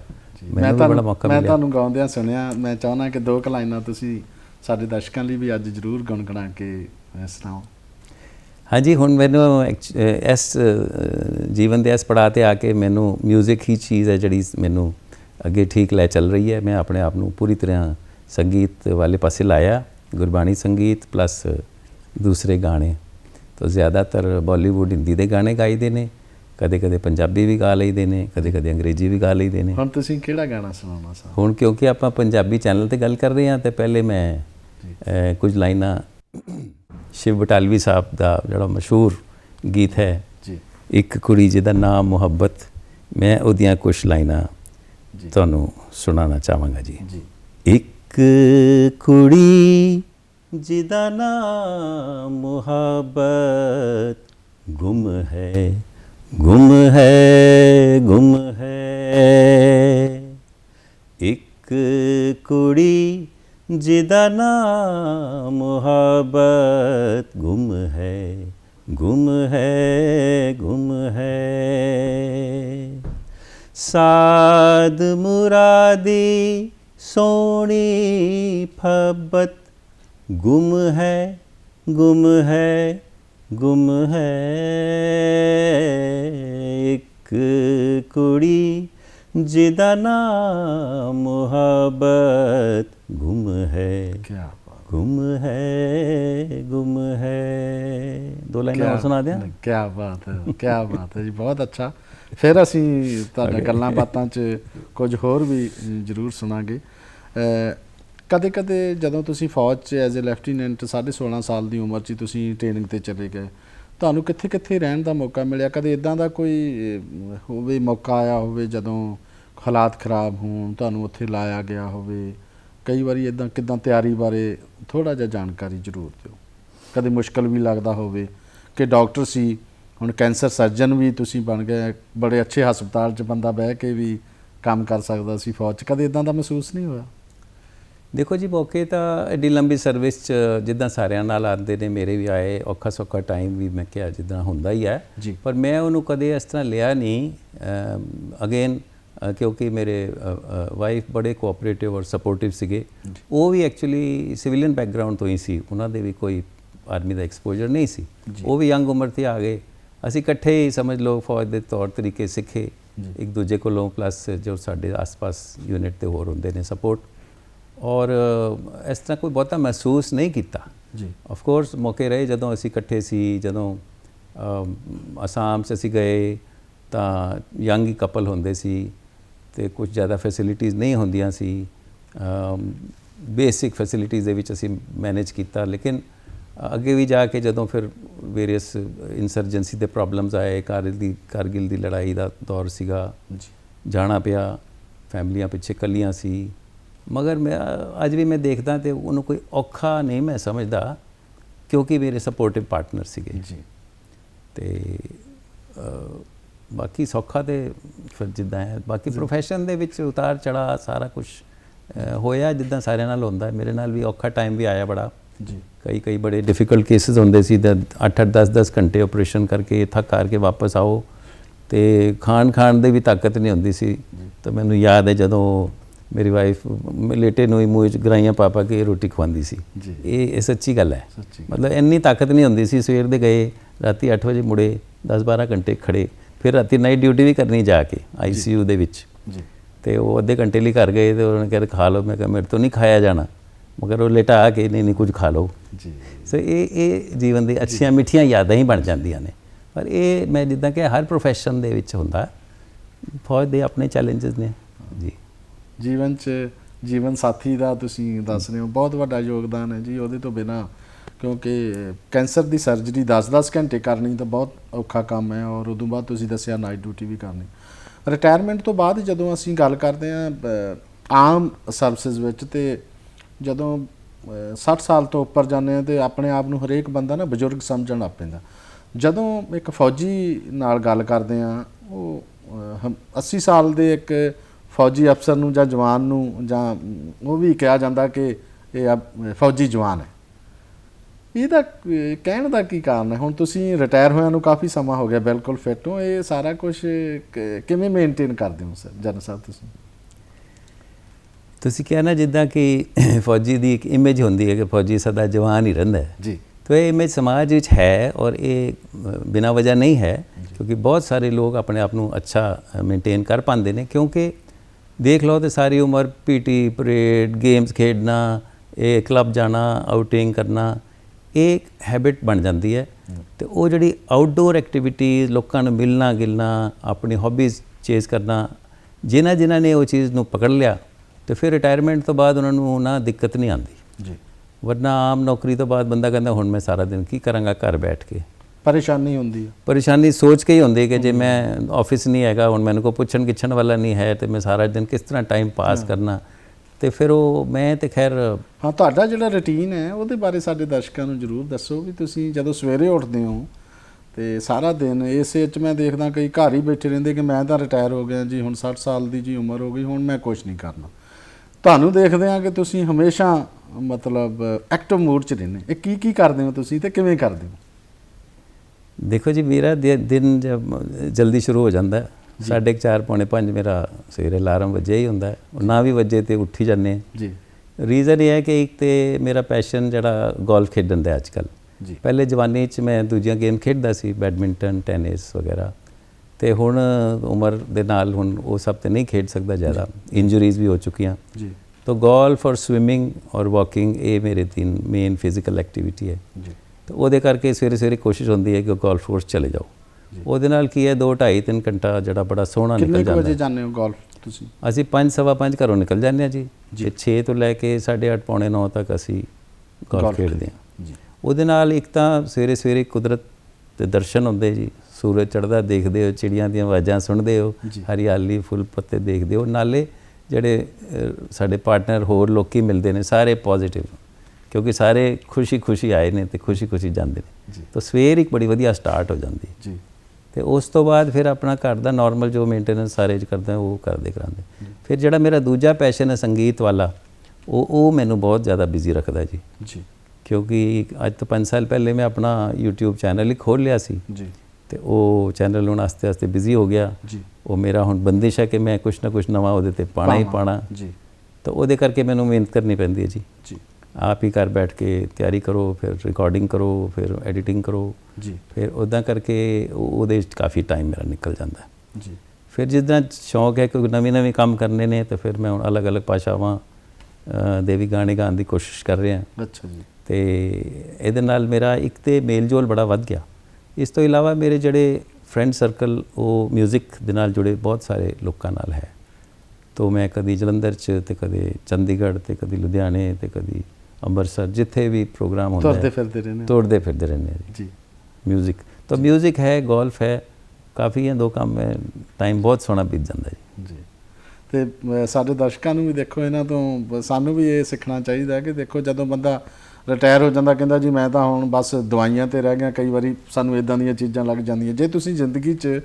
ਮੈਂ ਤੁਹਾਨੂੰ ਮੈਂ ਤੁਹਾਨੂੰ ਗਾਉਂਦਿਆਂ ਸੁਣਿਆ ਮੈਂ ਚਾਹੁੰਦਾ ਕਿ ਦੋ ਕੁ ਲਾਈਨਾਂ ਤੁਸੀਂ ਸਾਡੇ ਦਰਸ਼ਕਾਂ ਲਈ ਵੀ ਅੱਜ ਜ਼ਰੂਰ ਗੁੰਗਣਾ ਕੇ ਸੁਣਾਓ। ਹਾਂਜੀ ਹੁਣ ਮੈਨੂੰ ਇਸ ਜੀਵਨ ਦੇ ਇਸ ਪੜਾਅ ਤੇ ਆ ਕੇ ਮੈਨੂੰ 뮤직 ਹੀ ਚੀਜ਼ ਹੈ ਜਿਹੜੀ ਮੈਨੂੰ ਅੱਗੇ ਠੀਕ ਲੈ ਚੱਲ ਰਹੀ ਹੈ। ਮੈਂ ਆਪਣੇ ਆਪ ਨੂੰ ਪੂਰੀ ਤਰ੍ਹਾਂ ਸੰਗੀਤ ਵਾਲੇ ਪਾਸੇ ਲਾਇਆ ਗੁਰਬਾਣੀ ਸੰਗੀਤ ਪਲੱਸ ਦੂਸਰੇ ਗਾਣੇ। ਤਾਂ ਜ਼ਿਆਦਾਤਰ ਬਾਲੀਵੁੱਡ ਹਿੰਦੀ ਦੇ ਗਾਣੇ ਗਾਈਦੇ ਨੇ। ਕਦੇ ਕਦੇ ਪੰਜਾਬੀ ਵੀ ਗਾ ਲਈਦੇ ਨੇ ਕਦੇ ਕਦੇ ਅੰਗਰੇਜ਼ੀ ਵੀ ਗਾ ਲਈਦੇ ਨੇ। ਹੁਣ ਤੁਸੀਂ ਕਿਹੜਾ ਗਾਣਾ ਸੁਣਾਉਣਾ ਸਾ ਹੁਣ ਕਿਉਂਕਿ ਆਪਾਂ ਪੰਜਾਬੀ ਚੈਨਲ ਤੇ ਗੱਲ ਕਰ ਰਹੇ ਹਾਂ ਤੇ ਪਹਿਲੇ ਮੈਂ ਕੁਝ ਲਾਈਨਾਂ ਸ਼ਿਵ ਬਟਾਲਵੀ ਸਾਹਿਬ ਦਾ ਜਿਹੜਾ ਮਸ਼ਹੂਰ ਗੀਤ ਹੈ ਜੀ। ਇੱਕ ਕੁੜੀ ਜਿਹਦਾ ਨਾਮ ਮੁਹੱਬਤ ਮੈਂ ਉਹਦੀਆਂ ਕੁਝ ਲਾਈਨਾਂ ਤੁਹਾਨੂੰ ਸੁਣਾਉਣਾ ਚਾਹਾਂਗਾ ਜੀ। ਜੀ। ਇੱਕ ਕੁੜੀ ਜਿਹਦਾ ਨਾਮ ਮੁਹੱਬਤ ਗੁੰਮ ਹੈ ਗੁੰਮ ਹੈ ਗੁੰਮ ਹੈ ਇੱਕ ਕੁੜੀ ਜਿਹਦਾ ਨਾਮ ਮੁਹੱਬਤ ਗੁੰਮ ਹੈ ਗੁੰਮ ਹੈ ਗੁੰਮ ਹੈ ਸਾਦ ਮੁਰਾਦੀ ਸੋਹਣੀ ਫੱਬਤ ਗੁੰਮ ਹੈ ਗੁੰਮ ਹੈ ਗੁੰਮ ਹੈ ਇੱਕ ਕੁੜੀ ਜਿਹਦਾ ਨਾਮ ਮੁਹੱਬਤ ਗੁੰਮ ਹੈ। ਕੀ ਬਾਤ। ਗੁੰਮ ਹੈ ਗੁੰਮ ਹੈ। ਦੋ ਲਾਈਨਾਂ ਹੋਰ ਸੁਣਾ ਦਿਆਂ। ਕੀ ਬਾਤ ਹੈ ਕੀ ਬਾਤ ਹੈ ਜੀ ਬਹੁਤ ਅੱਛਾ। ਫਿਰ ਅਸੀਂ ਤੁਹਾਡੇ ਗੱਲਾਂ ਬਾਤਾਂ 'ਚ ਕੁਝ ਹੋਰ ਵੀ ਜ਼ਰੂਰ ਸੁਣਾਂਗੇ। ਕਦੇ ਕਦੇ ਜਦੋਂ ਤੁਸੀਂ ਫੌਜ 'ਚ ਐਜ਼ ਅ ਲੈਫਟੀਨੈਂਟ 16.5 ਸਾਲ ਦੀ ਉਮਰ 'ਚ ਤੁਸੀਂ ਟ੍ਰੇਨਿੰਗ ਤੇ ਚਲੇ ਗਏ, ਤੁਹਾਨੂੰ ਕਿੱਥੇ ਕਿੱਥੇ ਰਹਿਣ ਦਾ ਮੌਕਾ ਮਿਲਿਆ? ਕਦੇ ਇਦਾਂ ਦਾ ਕੋਈ ਹੋਵੇ ਮੌਕਾ ਆਇਆ ਹੋਵੇ ਜਦੋਂ ਹਾਲਾਤ ਖਰਾਬ ਹੋਣ, ਤੁਹਾਨੂੰ ਉੱਥੇ ਲਾਇਆ ਗਿਆ ਹੋਵੇ? ਕਈ ਵਾਰੀ ਇਦਾਂ ਕਿਦਾਂ ਤਿਆਰੀ ਬਾਰੇ ਥੋੜਾ ਜਿਹਾ ਜਾਣਕਾਰੀ ਜ਼ਰੂਰ ਦਿਓ। ਕਦੇ ਮੁਸ਼ਕਲ ਵੀ ਲੱਗਦਾ ਹੋਵੇ ਕਿ ਡਾਕਟਰ ਸੀ, ਹੁਣ ਕੈਂਸਰ ਸਰਜਨ ਵੀ ਤੁਸੀਂ ਬਣ ਗਏ, ਬੜੇ ਅੱਛੇ ਹਸਪਤਾਲ 'ਚ ਬੰਦਾ ਬਹਿ ਕੇ ਵੀ ਕੰਮ ਕਰ ਸਕਦਾ ਸੀ ਫੌਜ 'ਚ। ਕਦੇ ਇਦਾਂ ਦਾ ਮਹਿਸੂਸ ਨਹੀਂ ਹੋਇਆ? ਦੇਖੋ ਜੀ ਮੌਕੇ ਤਾਂ ਐਡੀ ਲੰਬੀ ਸਰਵਿਸ ਚ ਜਿੱਦਾਂ ਸਾਰਿਆਂ ਨਾਲ ਆਉਂਦੇ ਨੇ ਮੇਰੇ ਵੀ ਆਏ ਔਖਾ ਸੌਖਾ ਟਾਈਮ ਵੀ ਮੈਂ ਕਿਹਾ ਜਿੱਦਾਂ ਹੁੰਦਾ ਹੀ ਹੈ। ਪਰ ਮੈਂ ਉਹਨੂੰ ਕਦੇ ਇਸ ਤਰ੍ਹਾਂ ਲਿਆ ਨਹੀਂ। ਅਗੇਨ ਕਿਉਂਕਿ ਮੇਰੇ ਵਾਈਫ ਬੜੇ ਕੋਆਪਰੇਟਿਵ ਔਰ ਸਪੋਰਟਿਵ ਸੀਗੇ। ਉਹ ਵੀ ਐਕਚੁਅਲੀ ਸਿਵਿਲੀਅਨ ਬੈਕਗ੍ਰਾਉਂਡ ਤੋਂ ਹੀ ਸੀ। ਉਹਨਾਂ ਦੇ ਵੀ ਕੋਈ ਆਰਮੀ ਦਾ ਐਕਸਪੋਜ਼ਰ ਨਹੀਂ ਸੀ। ਉਹ ਵੀ ਯੰਗ ਉਮਰ ਤੇ ਆ ਗਏ। ਅਸੀਂ ਇਕੱਠੇ ਹੀ ਸਮਝ ਲਓ ਫੌਜ ਦੇ ਤੌਰ ਤਰੀਕੇ ਸਿੱਖੇ। ਇੱਕ ਦੂਜੇ ਕੋਲੋਂ ਪਲੱਸ ਜੋ ਸਾਡੇ ਆਸ-ਪਾਸ ਯੂਨਿਟ ਤੇ ਹੋਰ ਹੁੰਦੇ ਨੇ ਸਪੋਰਟ ਔਰ ਇਸ ਤਰ੍ਹਾਂ ਕੋਈ ਬਹੁਤਾ ਮਹਿਸੂਸ ਨਹੀਂ ਕੀਤਾ। ਜੀ। ਆਫ ਕੋਰਸ ਮੌਕੇ ਰਹੇ ਜਦੋਂ ਅਸੀਂ ਇਕੱਠੇ ਸੀ ਜਦੋਂ ਅਸਾਮ 'ਚ ਅਸੀਂ ਗਏ ਤਾਂ ਯੰਗ ਹੀ ਕਪਲ ਹੁੰਦੇ ਸੀ ਤੇ ਕੁਝ ਜ਼ਿਆਦਾ ਫੈਸਿਲਿਟੀਆਂ ਨਹੀਂ ਹੁੰਦੀਆਂ ਸੀ। ਬੇਸਿਕ ਫੈਸਿਲਿਟੀਆਂ ਦੇ ਵਿੱਚ ਅਸੀਂ ਮੈਨੇਜ ਕੀਤਾ ਲੇਕਿਨ ਅੱਗੇ ਵੀ ਜਾ ਕੇ ਜਦੋਂ ਫਿਰ ਵੇਰੀਅਸ ਇਨਸਰਜੈਂਸੀ ਦੇ ਪ੍ਰੋਬਲਮਸ ਆਏ ਕਾਰਗਿਲ ਦੀ ਕਾਰਗਿਲ ਦੀ ਲੜਾਈ ਦਾ ਦੌਰ ਸੀਗਾ ਜੀ। ਜਾਣਾ ਪਿਆ ਫੈਮਲੀਆਂ ਪਿੱਛੇ ਕੱਲੀਆਂ ਸੀ। ਮਗਰ ਮੈਂ ਅੱਜ ਵੀ ਮੈਂ ਦੇਖਦਾ ਤੇ ਉਹਨੂੰ ਕੋਈ ਔਖਾ ਨਹੀਂ ਮੈਂ ਸਮਝਦਾ ਕਿਉਂਕਿ ਮੇਰੇ ਸਪੋਰਟਿਵ ਪਾਰਟਨਰ ਸੀਗੇ। ਜੀ। ਤੇ ਬਾਕੀ ਸੌਖਾ ਤੇ ਫਿਰ ਜਿੱਦਾਂ ਹੈ ਬਾਕੀ ਪ੍ਰੋਫੈਸ਼ਨ ਦੇ ਵਿੱਚ ਉਤਾਰ ਚੜਾ ਸਾਰਾ ਕੁਝ ਹੋਇਆ ਜਿੱਦਾਂ ਸਾਰਿਆਂ ਨਾਲ ਹੁੰਦਾ ਹੈ। ਮੇਰੇ ਨਾਲ ਵੀ ਔਖਾ ਟਾਈਮ ਵੀ ਆਇਆ ਬੜਾ। ਜੀ। ਕਈ ਕਈ ਬੜੇ ਡਿਫਿਕਲਟ ਕੇसेस ਹੁੰਦੇ ਸੀ ਤਾਂ 8-8 10-10 ਘੰਟੇ ਆਪਰੇਸ਼ਨ ਕਰਕੇ ਥੱਕ ਹਾਰ ਕੇ ਵਾਪਸ ਆਓ ਤੇ ਖਾਣ ਖਾਣ ਦੇ ਵੀ ਤਾਕਤ ਨਹੀਂ ਹੁੰਦੀ ਸੀ। ਤਾਂ ਮੈਨੂੰ ਯਾਦ ਹੈ ਜਦੋਂ ਮੇਰੀ ਵਾਈਫ ਲੇਟੇ ਨੂੰ ਹੀ ਮੂੰਹ 'ਚ ਗਰਾਈਆਂ ਪਾ ਪਾ ਕੇ ਰੋਟੀ ਖਵਾਉਂਦੀ ਸੀ। ਇਹ ਇਹ ਸੱਚੀ ਗੱਲ ਹੈ। ਮਤਲਬ ਇੰਨੀ ਤਾਕਤ ਨਹੀਂ ਹੁੰਦੀ ਸੀ ਸਵੇਰ ਦੇ ਗਏ ਰਾਤੀ 8 ਵਜੇ ਮੁੜੇ 10-12 ਘੰਟੇ ਖੜੇ ਫਿਰ ਰਾਤੀ ਨਾਈਟ ਡਿਊਟੀ ਵੀ ਕਰਨੀ ਜਾ ਕੇ ਆਈਸੀਯੂ ਦੇ ਵਿੱਚ। ਜੀ। ਤੇ ਉਹ ਅੱਧੇ ਘੰਟੇ ਲਈ ਘਰ ਗਏ ਤੇ ਉਹਨਾਂ ਨੇ ਕਿਹਾ ਖਾ ਲਓ। ਮੈਂ ਕਿਹਾ ਮੇਰੇ ਤੋਂ ਨਹੀਂ ਖਾਇਆ ਜਾਣਾ। ਮਗਰ ਉਹ ਲੇਟਾ ਕੇ ਨਹੀਂ ਨਹੀਂ ਕੁਝ ਖਾ ਲਓ। ਜੀ। ਸੋ ਇਹ ਇਹ ਜੀਵਨ ਦੀ ਅੱਛੀਆਂ ਮਿੱਠੀਆਂ ਯਾਦਾਂ ਹੀ ਬਣ ਜਾਂਦੀਆਂ ਨੇ। ਪਰ ਇਹ ਮੈਂ ਜਿੱਦਾਂ ਕਿ ਹਰ ਪ੍ਰੋਫੈਸ਼ਨ ਦੇ ਵਿੱਚ ਹੁੰਦਾ। ਫੌਜ ਦੇ ਆਪਣੇ ਚੈਲੰਜਸ ਨੇ। ਜੀਵਨ 'ਚ ਜੀਵਨ ਸਾਥੀ ਦਾ ਤੁਸੀਂ ਦੱਸ ਰਹੇ ਹੋ ਬਹੁਤ ਵੱਡਾ ਯੋਗਦਾਨ ਹੈ ਜੀ ਉਹਦੇ ਤੋਂ ਬਿਨਾ। ਕਿਉਂਕਿ ਕੈਂਸਰ ਦੀ ਸਰਜਰੀ 10-10 ਘੰਟੇ ਕਰਨੀ ਤਾਂ ਬਹੁਤ ਔਖਾ ਕੰਮ ਹੈ ਔਰ ਉਦੋਂ ਬਾਅਦ ਤੁਸੀਂ ਦੱਸਿਆ ਨਾਈਟ ਡਿਊਟੀ ਵੀ ਕਰਨੀ। ਰਿਟਾਇਰਮੈਂਟ ਤੋਂ ਬਾਅਦ ਜਦੋਂ ਅਸੀਂ ਗੱਲ ਕਰਦੇ ਹਾਂ ਆਮ ਸਰਵਿਸਿਜ਼ ਵਿੱਚ ਤੇ ਜਦੋਂ ਅ, 60 ਸਾਲ ਤੋਂ ਉੱਪਰ ਜਾਂਦੇ ਆ ਤੇ ਆਪਣੇ ਆਪ ਨੂੰ ਹਰੇਕ ਬੰਦਾ ਨਾ ਬਜ਼ੁਰਗ ਸਮਝਣ ਲੱਗ ਪੈਂਦਾ। ਜਦੋਂ ਇੱਕ ਫੌਜੀ ਨਾਲ ਗੱਲ ਕਰਦੇ ਆ ਉਹ ਅ, 80 ਸਾਲ ਦੇ ਇੱਕ ਫੌਜੀ ਅਫਸਰ ਨੂੰ ਜਾਂ ਜਵਾਨ ਨੂੰ ਜਾਂ ਉਹ ਵੀ ਕਿਹਾ ਜਾਂਦਾ ਕਿ ਇਹ ਫੌਜੀ ਜਵਾਨ ਹੈ। ਇਹਦਾ ਕਹਿਣ ਦਾ ਕੀ ਕਾਰਨ ਹੈ? ਹੁਣ ਤੁਸੀਂ ਰਿਟਾਇਰ ਹੋਇਆਂ ਨੂੰ ਕਾਫੀ ਸਮਾਂ ਹੋ ਗਿਆ ਬਿਲਕੁਲ ਫਿੱਟ ਹੋ। ਇਹ ਸਾਰਾ ਕੁਝ ਕਿਵੇਂ ਮੇਨਟੇਨ ਕਰਦੇ ਹੋ ਸਰ ਜਨ ਸਾਹਿਬ ਤੁਸੀਂ? ਤੁਸੀਂ ਕਿਹਾ ਨਾ ਜਿੱਦਾਂ ਕਿ ਫੌਜੀ ਦੀ ਇੱਕ ਇਮੇਜ ਹੁੰਦੀ ਹੈ ਕਿ ਫੌਜੀ ਸਦਾ ਜਵਾਨ ਹੀ ਰਹਿੰਦਾ ਹੈ। ਜੀ। ਤੋ ਇਹ ਇਮੇਜ ਸਮਾਜ ਵਿੱਚ ਹੈ ਔਰ ਇਹ ਬਿਨਾਂ ਵਜ੍ਹਾ ਨਹੀਂ ਹੈ ਕਿਉਂਕਿ ਬਹੁਤ ਸਾਰੇ ਲੋਕ ਆਪਣੇ ਆਪ ਨੂੰ ਅੱਛਾ ਮੇਨਟੇਨ ਕਰ ਪਾਉਂਦੇ ਨੇ ਕਿਉਂਕਿ ਦੇਖ ਲਓ ਤੇ ਸਾਰੀ ਉਮਰ ਪੀਟੀ ਪਰੇਡ ਗੇਮਸ ਖੇਡਣਾ ਇਹ ਕਲੱਬ ਜਾਣਾ ਆਊਟਿੰਗ ਕਰਨਾ ਇਹ ਇੱਕ ਹੈਬਿਟ ਬਣ ਜਾਂਦੀ ਹੈ। ਤੇ ਉਹ ਜਿਹੜੀ ਆਊਟਡੋਰ ਐਕਟੀਵਿਟੀ ਲੋਕਾਂ ਨੂੰ ਮਿਲਣਾ ਗਿਲਣਾ ਆਪਣੀ ਹੌਬੀਜ਼ ਚੇਸ ਕਰਨਾ ਜਿਨ੍ਹਾਂ ਜਿਨ੍ਹਾਂ ਨੇ ਉਹ ਚੀਜ਼ ਨੂੰ ਪਕੜ ਲਿਆ ਤੇ ਫਿਰ ਰਿਟਾਇਰਮੈਂਟ ਤੋਂ ਬਾਅਦ ਉਹਨਾਂ ਨੂੰ ਨਾ ਦਿੱਕਤ ਨਹੀਂ ਆਉਂਦੀ। ਜੀ। ਵਰਨਾ ਆਮ ਨੌਕਰੀ ਤੋਂ ਬਾਅਦ ਬੰਦਾ ਕਹਿੰਦਾ ਹੁਣ ਮੈਂ ਸਾਰਾ ਦਿਨ ਕੀ ਕਰਾਂਗਾ ਘਰ ਬੈਠ ਕੇ? ਪਰੇਸ਼ਾਨੀ ਹੁੰਦੀ ਹੈ। ਪਰੇਸ਼ਾਨੀ ਸੋਚ ਕੇ ਹੀ ਹੁੰਦੀ ਕਿ ਜੇ ਮੈਂ ਆਫਿਸ ਨਹੀਂ ਹੈਗਾ ਹੁਣ ਮੈਨੂੰ ਕੋਈ ਪੁੱਛਣ ਗਿੱਛਣ ਵਾਲਾ ਨਹੀਂ ਹੈ ਤੇ ਮੈਂ ਸਾਰਾ ਦਿਨ ਕਿਸ ਤਰ੍ਹਾਂ ਟਾਈਮ ਪਾਸ ਕਰਨਾ। ਤੇ ਫਿਰ ਉਹ ਮੈਂ ਤੇ ਖੈਰ ਹਾਂ ਤੁਹਾਡਾ ਜਿਹੜਾ ਰੁਟੀਨ ਹੈ ਉਹਦੇ ਬਾਰੇ ਸਾਡੇ ਦਰਸ਼ਕਾਂ ਨੂੰ ਜਰੂਰ ਦੱਸੋ ਵੀ ਤੁਸੀਂ ਜਦੋਂ ਸਵੇਰੇ ਉੱਠਦੇ ਹੋ ਤੇ ਸਾਰਾ ਦਿਨ ਇਸੇ ਵਿੱਚ ਮੈਂ ਦੇਖਦਾ ਕਈ ਘਰ ਹੀ ਬੈਠੇ ਰਹਿੰਦੇ ਕਿ ਮੈਂ ਤਾਂ ਰਿਟਾਇਰ ਹੋ ਗਿਆ ਜੀ ਹੁਣ 60 ਸਾਲ ਦੀ ਜੀ ਉਮਰ ਹੋ ਗਈ ਹੁਣ ਮੈਂ ਕੁਝ ਨਹੀਂ ਕਰਨਾ। ਤੁਹਾਨੂੰ ਦੇਖਦੇ ਆ ਕਿ ਤੁਸੀਂ ਹਮੇਸ਼ਾ ਮਤਲਬ ਐਕਟਿਵ ਮੂਡ 'ਚ ਰਹਿੰਦੇ ਇਹ ਕੀ ਕੀ ਕਰਦੇ ਹੋ ਤੁਸੀਂ ਤੇ ਕਿਵੇਂ ਕਰਦੇ ਹੋ? ਦੇਖੋ ਜੀ ਵੀਰਾ ਦਿਨ ਜਲਦੀ ਸ਼ੁਰੂ ਹੋ ਜਾਂਦਾ। ਸਾਢੇ 4 ਪੌਣੇ 5 ਮੇਰਾ ਸਵੇਰੇ ਅਲਾਰਮ ਵੱਜਿਆ ਹੀ ਹੁੰਦਾ। ਨਾ ਵੀ ਵੱਜੇ ਤੇ ਉੱਠੀ ਜਾਂਦੇ ਜੀ। ਰੀਜ਼ਨ ਇਹ ਹੈ ਕਿ ਇੱਕ ਤੇ ਮੇਰਾ ਪੈਸ਼ਨ ਜਿਹੜਾ ਗੋਲਫ ਖੇਡਣ ਦਾ ਅੱਜਕੱਲ ਜੀ। ਪਹਿਲੇ ਜਵਾਨੀ 'ਚ ਮੈਂ ਦੂਜੀਆਂ ਗੇਮ ਖੇਡਦਾ ਸੀ ਬੈਡਮਿੰਟਨ ਟੈਨਿਸ ਵਗੈਰਾ। ਤੇ ਹੁਣ ਉਮਰ ਦੇ ਨਾਲ ਹੁਣ ਉਹ ਸਭ ਤੇ ਨਹੀਂ ਖੇਡ ਸਕਦਾ ਜ਼ਿਆਦਾ। ਇੰਜਰੀਜ਼ ਵੀ ਹੋ ਚੁੱਕੀਆਂ। ਜੀ। ਤਾਂ ਗੋਲਫ ਔਰ ਸਵਿਮਿੰਗ ਔਰ ਵਾਕਿੰਗ ਇਹ ਮੇਰੇ ਤਿੰਨ ਮੇਨ ਫਿਜ਼ੀਕਲ ਐਕਟੀਵਿਟੀ ਹੈ। ਜੀ। ਤੇ ਉਹਦੇ ਕਰਕੇ ਸਵੇਰੇ ਸਵੇਰੇ ਕੋਸ਼ਿਸ਼ ਹੁੰਦੀ ਹੈ ਕਿ ਗੋਲਫ ਕੋਰਸ ਚਲੇ ਜਾਓ। ਉਹਦੇ ਨਾਲ ਕੀ ਹੈ 2 2.5 3 ਘੰਟਾ ਜਿਹੜਾ ਬੜਾ ਸੋਹਣਾ ਕਿੰਨੇ ਨਿਕਲ ਜਾਂਦਾ। ਵਜੇ ਹੈ। ਜਾਂਦੇ ਹੋ ਗੋਲਫ ਤੁਸੀਂ? ਅਸੀਂ 5 ਸਵਾ 5 ਘਰੋਂ ਨਿਕਲ ਜਾਂਦੇ ਹਾਂ ਜੀ। ਤੇ 6 ਤੋਂ ਲੈ ਕੇ 8:30 ਪੌਣੇ 9 ਤੱਕ ਅਸੀਂ ਗੋਲਫ ਖੇਡਦੇ ਹਾਂ। ਜੀ। ਉਹਦੇ ਨਾਲ ਇੱਕ ਤਾਂ ਸਵੇਰੇ ਸਵੇਰੇ ਕੁਦਰਤ ਦੇ ਦਰਸ਼ਨ ਹੁੰਦੇ ਜੀ। ਸੂਰਜ ਚੜ੍ਹਦਾ ਦੇਖਦੇ ਹੋ ਚਿੜੀਆਂ ਦੀਆਂ ਆਵਾਜ਼ਾਂ ਸੁਣਦੇ ਹੋ। ਹਰਿਆਲੀ ਫੁੱਲ ਪੱਤੇ ਦੇਖਦੇ ਹੋ। ਨਾਲੇ ਜਿਹੜੇ ਸਾਡੇ ਪਾਰਟਨਰ ਹੋਰ ਲੋਕੀ ਮਿਲਦੇ ਨੇ ਸਾਰੇ ਪੋਜ਼ਿਟਿਵ ਕਿਉਂਕਿ ਸਾਰੇ ਖੁਸ਼ੀ ਖੁਸ਼ੀ ਆਏ ਨੇ ਤੇ ਖੁਸ਼ੀ ਖੁਸ਼ੀ ਜਾਂਦੇ ਨੇ। ਜੀ। ਤਾਂ ਸਵੇਰ ਇੱਕ ਬੜੀ ਵਧੀਆ ਸਟਾਰਟ ਹੋ ਜਾਂਦੀ ਜੀ। ਤੇ ਉਸ ਤੋਂ ਬਾਅਦ ਫਿਰ ਆਪਣਾ ਘਰ ਦਾ ਨਾਰਮਲ ਜੋ ਮੇਨਟੇਨੈਂਸ ਸਾਰੇ ਚ ਕਰਦੇ ਉਹ ਕਰਦੇ ਕਰਾਂਦੇ ਫਿਰ ਜਿਹੜਾ ਮੇਰਾ ਦੂਜਾ ਪੈਸ਼ਨ ਹੈ ਸੰਗੀਤ ਵਾਲਾ ਉਹ ਉਹ ਮੈਨੂੰ ਬਹੁਤ ਜ਼ਿਆਦਾ ਬਿਜ਼ੀ ਰੱਖਦਾ ਜੀ। ਜੀ। ਕਿਉਂਕਿ ਅੱਜ ਤੋਂ 5 ਸਾਲ ਪਹਿਲੇ ਮੈਂ ਆਪਣਾ YouTube ਚੈਨਲ ਹੀ ਖੋਲ ਲਿਆ ਸੀ। ਜੀ। ਤੇ ਉਹ ਚੈਨਲ ਹੁਣ ਆਸਤੇ ਆਸਤੇ ਬਿਜ਼ੀ ਹੋ ਗਿਆ। ਜੀ। ਉਹ ਮੇਰਾ ਹੁਣ ਬੰਦਿਸ਼ ਹੈ ਕਿ ਮੈਂ ਕੁਛ ਨਾ ਕੁਛ ਨਵਾਂ ਉਹਦੇ ਤੇ ਪਾਣਾ ਹੀ ਪਾਣਾ ਜੀ। ਤਾਂ ਉਹਦੇ ਕਰਕੇ ਮੈਨੂੰ ਮਿਹਨਤ ਕਰਨੀ ਪੈਂਦੀ ਹੈ ਜੀ। ਜੀ। ਆਪ ਹੀ ਘਰ ਬੈਠ ਕੇ ਤਿਆਰੀ ਕਰੋ ਫਿਰ ਰਿਕਾਰਡਿੰਗ ਕਰੋ ਫਿਰ ਐਡੀਟਿੰਗ ਕਰੋ। ਜੀ। ਫਿਰ ਉਦਾਂ ਕਰਕੇ ਉਹ- ਉਹਦੇ ਵਿੱਚ ਕਾਫੀ ਟਾਈਮ ਮੇਰਾ ਨਿਕਲ ਜਾਂਦਾ। ਜੀ। ਫਿਰ ਜਿੱਦਾਂ ਸ਼ੌਂਕ ਹੈ ਕਿ ਨਵੇਂ ਨਵੇਂ ਕੰਮ ਕਰਨੇ ਨੇ ਤਾਂ ਫਿਰ ਮੈਂ ਹੁਣ ਅਲੱਗ-ਅਲੱਗ ਭਾਸ਼ਾਵਾਂ ਦੇ ਵੀ ਗਾਣੇ ਗਾਉਣ ਦੀ ਕੋਸ਼ਿਸ਼ ਕਰ ਰਿਹਾ। ਅੱਛਾ ਜੀ। ਤੇ ਇਹਦੇ ਨਾਲ ਮੇਰਾ ਇੱਕ ਤੇ ਮੇਲਜੋਲ ਬੜਾ ਵੱਧ ਗਿਆ। ਇਸ ਤੋਂ ਇਲਾਵਾ ਮੇਰੇ ਜਿਹੜੇ ਫਰੈਂਡ ਸਰਕਲ ਉਹ 뮤직 ਦੇ ਨਾਲ ਜੁੜੇ ਬਹੁਤ ਸਾਰੇ ਲੋਕਾਂ ਨਾਲ ਹੈ। ਤੋਂ ਮੈਂ ਕਦੀ ਜਲੰਧਰ ਚ ਤੇ ਕਦੇ ਚੰਡੀਗੜ੍ਹ ਤੇ ਕਦੀ ਲੁਧਿਆਣੇ ਤੇ ਕਦੀ ਅੰਮ੍ਰਿਤਸਰ ਜਿੱਥੇ ਵੀ ਪ੍ਰੋਗਰਾਮ ਹੁੰਦਾ ਤੋੜਦੇ ਫਿਰਦੇ ਰਹਿੰਦੇ ਤੋੜਦੇ ਫਿਰਦੇ ਰਹਿੰਦੇ ਜੀ। ਮਿਊਜ਼ਿਕ ਤਾਂ ਮਿਊਜ਼ਿਕ ਹੈ ਗੋਲਫ ਹੈ ਕਾਫੀ ਇਹ ਦੋ ਕੰਮ ਹੈ ਟਾਈਮ ਬਹੁਤ ਸੋਹਣਾ ਬੀਤ ਜਾਂਦਾ ਜੀ। ਜੀ। ਤੇ ਸਾਡੇ ਦਰਸ਼ਕਾਂ ਨੂੰ ਵੀ ਦੇਖੋ ਇਹਨਾਂ ਤੋਂ ਸਾਨੂੰ ਵੀ ਇਹ ਸਿੱਖਣਾ ਚਾਹੀਦਾ ਕਿ ਦੇਖੋ ਜਦੋਂ ਬੰਦਾ ਰਿਟਾਇਰ ਹੋ ਜਾਂਦਾ ਕਹਿੰਦਾ ਜੀ ਮੈਂ ਤਾਂ ਹੁਣ ਬਸ ਦਵਾਈਆਂ ਤੇ ਰਹਿ ਗਿਆ ਕਈ ਵਾਰੀ ਸਾਨੂੰ ਇਦਾਂ ਦੀਆਂ ਚੀਜ਼ਾਂ ਲੱਗ ਜਾਂਦੀਆਂ। ਜੇ ਤੁਸੀਂ ਜ਼ਿੰਦਗੀ 'ਚ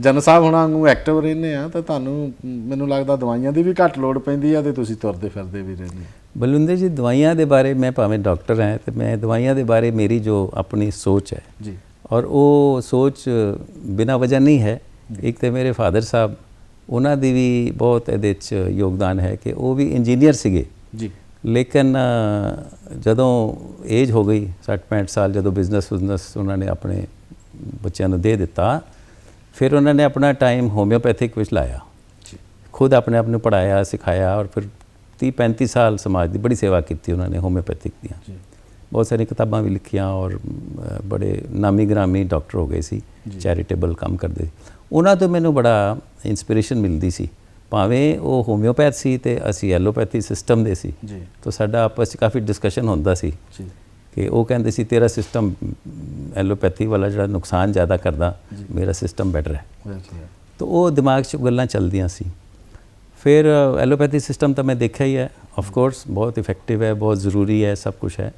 ਜਨ ਸਾਹਿਬ ਹੁਣਾਂ ਨੂੰ ਐਕਟਿਵ ਰਹਿੰਦੇ ਆ ਤਾਂ ਤੁਹਾਨੂੰ ਮੈਨੂੰ ਲੱਗਦਾ ਦਵਾਈਆਂ ਦੀ ਵੀ ਘੱਟ ਲੋੜ ਪੈਂਦੀ ਆ ਤੇ ਤੁਸੀਂ ਤੁਰਦੇ ਫਿਰਦੇ ਵੀ ਰਹਿੰਦੇ ਬਲਵਿੰਦਰ ਜੀ ਦਵਾਈਆਂ ਦੇ ਬਾਰੇ ਮੈਂ ਭਾਵੇਂ ਡਾਕਟਰ ਹਾਂ ਤੇ ਮੈਂ ਦਵਾਈਆਂ ਦੇ ਬਾਰੇ ਮੇਰੀ ਜੋ ਆਪਣੀ ਸੋਚ ਹੈ ਜੀ। ਔਰ ਉਹ ਸੋਚ ਬਿਨਾਂ ਵਜ੍ਹਾ ਨਹੀਂ ਹੈ। ਇੱਕ ਤੇ ਮੇਰੇ ਫਾਦਰ ਸਾਹਿਬ ਉਹਨਾਂ ਦੀ ਵੀ ਬਹੁਤ ਇਹਦੇ 'ਚ ਯੋਗਦਾਨ ਹੈ ਕਿ ਉਹ ਵੀ ਇੰਜੀਨੀਅਰ ਸੀਗੇ। ਜੀ। ਲੇਕਿਨ ਜਦੋਂ ਏਜ ਹੋ ਗਈ 60 65 ਸਾਲ ਜਦੋਂ ਬਿਜ਼ਨਸ ਬਿਜ਼ਨਸ ਉਹਨਾਂ ਨੇ ਆਪਣੇ ਬੱਚਿਆਂ ਨੂੰ ਦੇ ਦਿੱਤਾ ਫਿਰ ਉਹਨਾਂ ਨੇ ਆਪਣਾ ਟਾਈਮ ਹੋਮਿਓਪੈਥਿਕ ਵਿੱਚ ਲਾਇਆ। ਜੀ। ਖੁਦ ਆਪਣੇ ਆਪ ਨੂੰ ਪੜਾਇਆ ਸਿਖਾਇਆ ਔਰ ਫਿਰ 30 35 ਸਾਲ ਸਮਾਜ ਦੀ ਬੜੀ ਸੇਵਾ ਕੀਤੀ ਉਹਨਾਂ ਨੇ ਹੋਮਿਓਪੈਥਿਕ ਦੀਆਂ। ਜੀ। ਬਹੁਤ ਸਾਰੀ ਕਿਤਾਬਾਂ ਵੀ ਲਿਖੀਆਂ ਔਰ ਬੜੇ ਨਾਮੀ ਗ੍ਰਾਮੀ ਡਾਕਟਰ ਹੋ ਗਏ ਸੀ ਚੈਰੀਟੇਬਲ ਕੰਮ ਕਰਦੇ ਸੀ। ਉਹਨਾਂ ਤੋਂ ਮੈਨੂੰ ਬੜਾ ਇਨਸਪੀਰੇਸ਼ਨ ਮਿਲਦੀ ਸੀ। ਭਾਵੇਂ ਉਹ ਹੋਮਿਓਪੈਥ ਸੀ ਤੇ ਅਸੀਂ ਐਲੋਪੈਥੀ ਸਿਸਟਮ ਦੇ ਸੀ ਜੀ। ਤਾਂ ਸਾਡਾ ਆਪਸ ਵਿੱਚ ਕਾਫੀ ਡਿਸਕਸ਼ਨ ਹੁੰਦਾ ਸੀ। ਜੀ। ਕਿ ਉਹ ਕਹਿੰਦੇ ਸੀ ਤੇਰਾ ਸਿਸਟਮ ਐਲੋਪੈਥੀ ਵਾਲਾ ਜਿਹੜਾ ਨੁਕਸਾਨ ਜ਼ਿਆਦਾ ਕਰਦਾ ਮੇਰਾ ਸਿਸਟਮ ਬੈਟਰ ਹੈ। ਤਾਂ ਉਹ ਦਿਮਾਗ 'ਚ ਗੱਲਾਂ ਚੱਲਦੀਆਂ ਸੀ। ਫਿਰ ਐਲੋਪੈਥੀ ਸਿਸਟਮ ਤਾਂ ਮੈਂ ਦੇਖਿਆ ਹੀ ਹੈ। ਆਫ ਕੋਰਸ ਬਹੁਤ ਇਫੈਕਟਿਵ ਹੈ ਬਹੁਤ ਜ਼ਰੂਰੀ ਹੈ ਸਭ ਕੁਝ ਹੈ।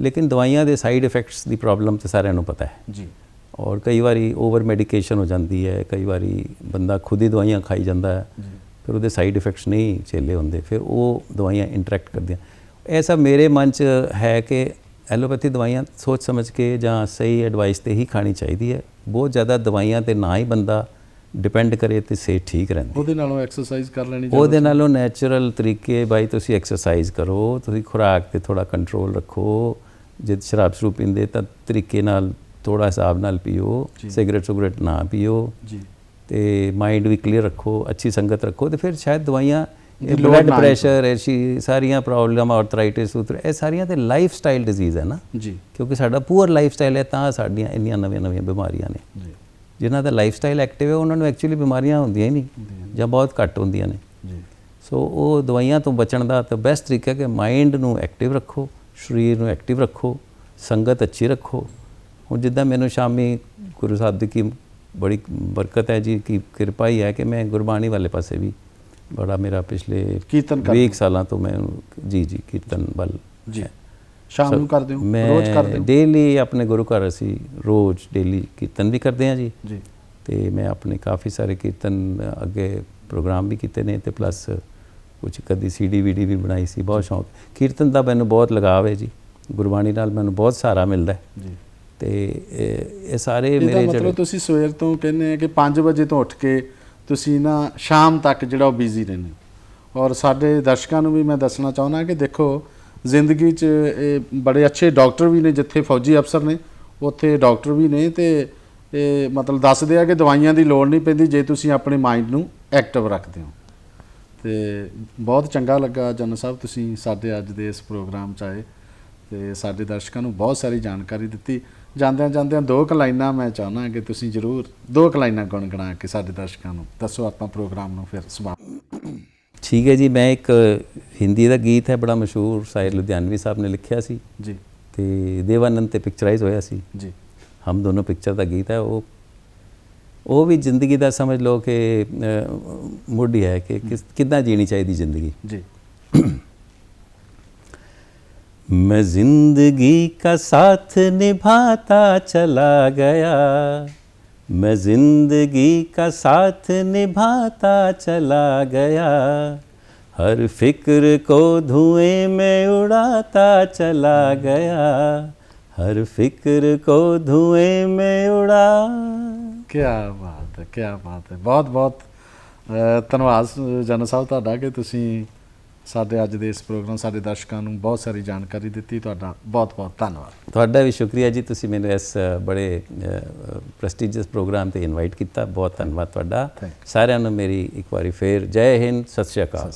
ਲੇਕਿਨ ਦਵਾਈਆਂ ਦੇ ਸਾਈਡ ਇਫੈਕਟਸ ਦੀ ਪ੍ਰੋਬਲਮ ਤਾਂ ਸਾਰਿਆਂ ਨੂੰ ਪਤਾ ਹੈ। ਜੀ। ਔਰ ਕਈ ਵਾਰੀ ਓਵਰ ਮੈਡੀਕੇਸ਼ਨ ਹੋ ਜਾਂਦੀ ਹੈ ਕਈ ਵਾਰੀ ਬੰਦਾ ਖੁਦ ਹੀ ਦਵਾਈਆਂ ਖਾਈ ਜਾਂਦਾ ਹੈ। ਫਿਰ ਉਹਦੇ ਸਾਈਡ ਇਫੈਕਟਸ ਨਹੀਂ ਝੇਲੇ ਹੁੰਦੇ ਫਿਰ ਉਹ ਦਵਾਈਆਂ ਇੰਟਰੈਕਟ ਕਰਦੀਆਂ। ਇਹ ਸਭ ਮੇਰੇ ਮਨ 'ਚ ਹੈ ਕਿ ਐਲੋਪੈਥੀ ਦਵਾਈਆਂ ਸੋਚ ਸਮਝ ਕੇ ਜਾਂ ਸਹੀ ਐਡਵਾਈਸ ਤੇ ਹੀ ਖਾਣੀ ਚਾਹੀਦੀ ਹੈ। ਬਹੁਤ ਜ਼ਿਆਦਾ ਦਵਾਈਆਂ ਤੇ ਨਾ ਹੀ ਬੰਦਾ ਡਿਪੈਂਡ ਕਰੇ ਤੇ ਸੇ ਠੀਕ ਰਹਿੰਦੀ। ਉਹਦੇ ਨਾਲੋਂ ਐਕਸਰਸਾਈਜ਼ ਕਰ ਲੈਣੀ ਉਹਦੇ ਨਾਲੋਂ ਨੈਚੁਰਲ ਤਰੀਕੇ ਬਾਈ ਤੁਸੀਂ ਐਕਸਰਸਾਈਜ਼ ਕਰੋ ਤੁਸੀਂ ਖੁਰਾਕ ਤੇ ਥੋੜਾ ਕੰਟਰੋਲ ਰੱਖੋ। ਜੇ ਸ਼ਰਾਬ ਸ਼ਰੂਬ ਪੀਂਦੇ ਤਾਂ ਤਰੀਕੇ ਨਾਲ ਥੋੜਾ ਹਿਸਾਬ ਨਾਲ ਪੀਓ ਸਿਗਰਟ ਸੁਗਰਟ ਨਾ ਪੀਓ। ਜੀ। ਤੇ ਮਾਈਂਡ ਵੀ ਕਲੀਅਰ ਰੱਖੋ ਅੱਛੀ ਸੰਗਤ ਰੱਖੋ ਤੇ ਫਿਰ ਸ਼ਾਇਦ ਦਵਾਈਆਂ ਬਲੱਡ ਪ੍ਰੈਸ਼ਰ ਐਸੀ ਸਾਰੀਆਂ ਪ੍ਰੋਬਲਮ ਆਰਥਰਾਈਟਿਸ ਇਹ ਸਾਰੀਆਂ ਤੇ ਲਾਈਫ ਸਟਾਈਲ ਡਿਜ਼ੀਜ਼ ਹੈ ਨਾ। ਜੀ। ਕਿਉਂਕਿ ਸਾਡਾ ਪੂਅਰ ਲਾਈਫ ਸਟਾਈਲ ਹੈ ਤਾਂ ਸਾਡੀਆਂ ਇੰਨੀਆਂ ਨਵੀਆਂ ਨਵੀਆਂ ਬਿਮਾਰੀਆਂ ਨੇ। ਜੀ। ਜਿਨ੍ਹਾਂ ਦਾ ਲਾਈਫ ਸਟਾਈਲ ਐਕਟਿਵ ਹੈ ਉਹਨਾਂ ਨੂੰ ਐਕਚੁਅਲੀ ਬਿਮਾਰੀਆਂ ਹੁੰਦੀਆਂ ਹੀ ਨਹੀਂ ਜਾਂ ਬਹੁਤ ਘੱਟ ਹੁੰਦੀਆਂ ਨੇ। ਜੀ। ਸੋ ਉਹ ਦਵਾਈਆਂ ਤੋਂ ਬਚਣ ਦਾ ਤਾਂ ਬੈਸਟ ਤਰੀਕਾ ਹੈ ਕਿ ਮਾਈਂਡ ਨੂੰ ਐਕਟਿਵ ਰੱਖੋ ਸਰੀਰ ਨੂੰ ਐਕਟਿਵ ਰੱਖੋ ਸੰਗਤ ਅੱਛੀ ਰੱਖੋ। ਹੁਣ ਜਿੱਦਾਂ ਮੈਨੂੰ ਸ਼ਾਮੀ ਗੁਰੂ ਸਾਹਿਬ ਦੀ ਕੀ ਬੜੀ ਬਰਕਤ ਹੈ ਜੀ ਕੀ ਕਿਰਪਾ ਹੀ ਹੈ ਕਿ ਮੈਂ ਗੁਰਬਾਣੀ ਵਾਲੇ ਪਾਸੇ ਵੀ ਬੜਾ ਮੇਰਾ ਪਿਛਲੇ ਕੀਰਤਨ ਕਰਦੇ 20 ਸਾਲਾਂ ਤੋਂ ਮੈਂ ਜੀ ਜੀ ਕੀਰਤਨ ਵੱਲ ਜੀ। ਸ਼ਾਮ ਨੂੰ ਕਰਦੇ ਹੋ? ਮੈਂ ਰੋਜ਼ ਕਰਦੇ ਹੋ? ਡੇਲੀ ਆਪਣੇ ਗੁਰੂ ਘਰ ਅਸੀਂ ਰੋਜ਼ ਡੇਲੀ ਕੀਰਤਨ ਵੀ ਕਰਦੇ ਹਾਂ ਜੀ। ਜੀ। ਤੇ ਮੈਂ ਆਪਣੇ ਕਾਫੀ ਸਾਰੇ ਕੀਰਤਨ ਅੱਗੇ ਪ੍ਰੋਗਰਾਮ ਵੀ ਕੀਤੇ ਨੇ ਤੇ ਪਲੱਸ ਕੁਝ ਕਦੀ ਸੀਡੀ ਵੀਡੀ ਵੀ ਬਣਾਈ ਸੀ ਬਹੁਤ ਸ਼ੌਂਕ। ਕੀਰਤਨ ਦਾ ਮੈਨੂੰ ਬਹੁਤ ਲਗਾਵ ਹੈ ਜੀ। ਗੁਰਬਾਣੀ ਨਾਲ ਮੈਨੂੰ ਬਹੁਤ ਸਹਾਰਾ ਮਿਲਦਾ ਹੈ। ਜੀ। ਤੇ ਇਹ ਸਾਰੇ ਮੇਰੇ ਮਤਲਬ ਜਿਹੜੇ ਤੁਸੀਂ ਸਵੇਰ ਤੋਂ ਕਹਿੰਦੇ ਆ ਕਿ 5 ਵਜੇ ਤੋਂ ਉੱਠ ਕੇ ਤੁਸੀਂ ਨਾ ਸ਼ਾਮ ਤੱਕ ਜਿਹੜਾ ਉਹ ਬਿਜ਼ੀ ਰਹਿੰਦੇ ਹੋ। ਔਰ ਸਾਡੇ ਦਰਸ਼ਕਾਂ ਨੂੰ ਵੀ ਮੈਂ ਦੱਸਣਾ ਚਾਹੁੰਦਾ ਕਿ ਦੇਖੋ, ਜ਼ਿੰਦਗੀ 'ਚ ਇਹ ਬੜੇ ਅੱਛੇ ਡਾਕਟਰ ਵੀ ਨੇ ਜਿੱਥੇ ਫੌਜੀ ਅਫਸਰ ਨੇ, ਉੱਥੇ ਡਾਕਟਰ ਵੀ ਨੇ ਤੇ ਇਹ ਮਤਲਬ ਦੱਸਦੇ ਆ ਕਿ ਦਵਾਈਆਂ ਦੀ ਲੋੜ ਨਹੀਂ ਪੈਂਦੀ ਜੇ ਤੁਸੀਂ ਆਪਣੇ ਮਾਈਂਡ ਨੂੰ ਐਕਟਿਵ ਰੱਖਦੇ ਹੋ। ਤੇ ਬਹੁਤ ਚੰਗਾ ਲੱਗਾ ਜਨ ਸਾਹਿਬ ਤੁਸੀਂ ਸਾਡੇ ਅੱਜ ਦੇ ਇਸ ਪ੍ਰੋਗਰਾਮ 'ਚ ਆਏ ਤੇ ਸਾਡੇ ਦਰਸ਼ਕਾਂ ਨੂੰ ਬਹੁਤ ਸਾਰੀ ਜਾਣਕਾਰੀ ਦਿੱਤੀ। ਜਾਂਦਿਆਂ ਜਾਂਦਿਆਂ ਦੋ ਕੁ ਲਾਈਨਾਂ ਮੈਂ ਚਾਹੁੰਦਾ ਕਿ ਤੁਸੀਂ ਜ਼ਰੂਰ ਦੋ ਕੁ ਲਾਈਨਾਂ ਗੁਣਗੁਣਾ ਕੇ ਸਾਡੇ ਦਰਸ਼ਕਾਂ ਨੂੰ। ਦੱਸੋ ਆਪਾਂ ਪ੍ਰੋਗਰਾਮ ਨੂੰ ਫਿਰ ਸਮਾਪਤ ਠੀਕ ਹੈ ਜੀ ਮੈਂ ਇੱਕ ਹਿੰਦੀ ਦਾ ਗੀਤ ਹੈ ਬੜਾ ਮਸ਼ਹੂਰ ਸਾਹਿਰ ਲੁਧਿਆਣਵੀ ਸਾਹਿਬ ਨੇ ਲਿਖਿਆ ਸੀ। ਜੀ। ਤੇ ਦੇਵਾਨੰਦ ਤੇ ਪਿਕਚਰਾਈਜ਼ ਹੋਇਆ ਸੀ। ਜੀ। ਹਮ ਦੋਨੋਂ ਪਿਕਚਰ ਦਾ ਗੀਤ ਹੈ ਉਹ ਉਹ ਵੀ ਜ਼ਿੰਦਗੀ ਦਾ ਸਮਝ ਲਓ ਕਿ ਮੁੱਢ ਹੀ ਹੈ ਕਿ ਕਿੱਦਾਂ ਜੀਣੀ ਚਾਹੀਦੀ ਜ਼ਿੰਦਗੀ। ਜੀ। मैं जिंदगी का साथ निभाता चला गया मैं जिंदगी का साथ निभाता चला गया हर फिक्र को धुएं में उड़ाता चला गया हर फिक्र को धुएं में उड़ा ਕੀ ਬਾਤ ਹੈ ਕੀ ਬਾਤ ਹੈ ਬਹੁਤ ਬਹੁਤ ਅ, ਧੰਨਵਾਦ ਜਨ ਸਾਹਿਬ ਤੁਹਾਡਾ ਕਿ ਤੁਸੀਂ ਸਾਡੇ ਅੱਜ ਦੇ ਇਸ ਪ੍ਰੋਗਰਾਮ ਸਾਡੇ ਦਰਸ਼ਕਾਂ ਨੂੰ ਬਹੁਤ ਸਾਰੀ ਜਾਣਕਾਰੀ ਦਿੱਤੀ ਤੁਹਾਡਾ ਬਹੁਤ ਬਹੁਤ ਧੰਨਵਾਦ। ਤੁਹਾਡਾ ਵੀ ਸ਼ੁਕਰੀਆ ਜੀ ਤੁਸੀਂ ਮੈਨੂੰ ਇਸ ਬੜੇ ਪ੍ਰੈਸਟੀਜੀਅਸ ਪ੍ਰੋਗਰਾਮ ਤੇ ਇਨਵਾਈਟ ਕੀਤਾ ਬਹੁਤ ਧੰਨਵਾਦ ਤੁਹਾਡਾ। ਸਾਰਿਆਂ ਨੂੰ ਮੇਰੀ ਇੱਕ ਵਾਰੀ ਫੇਰ ਜੈ ਹਿੰਦ ਸਤਿ ਸ਼੍ਰੀ ਅਕਾਲ।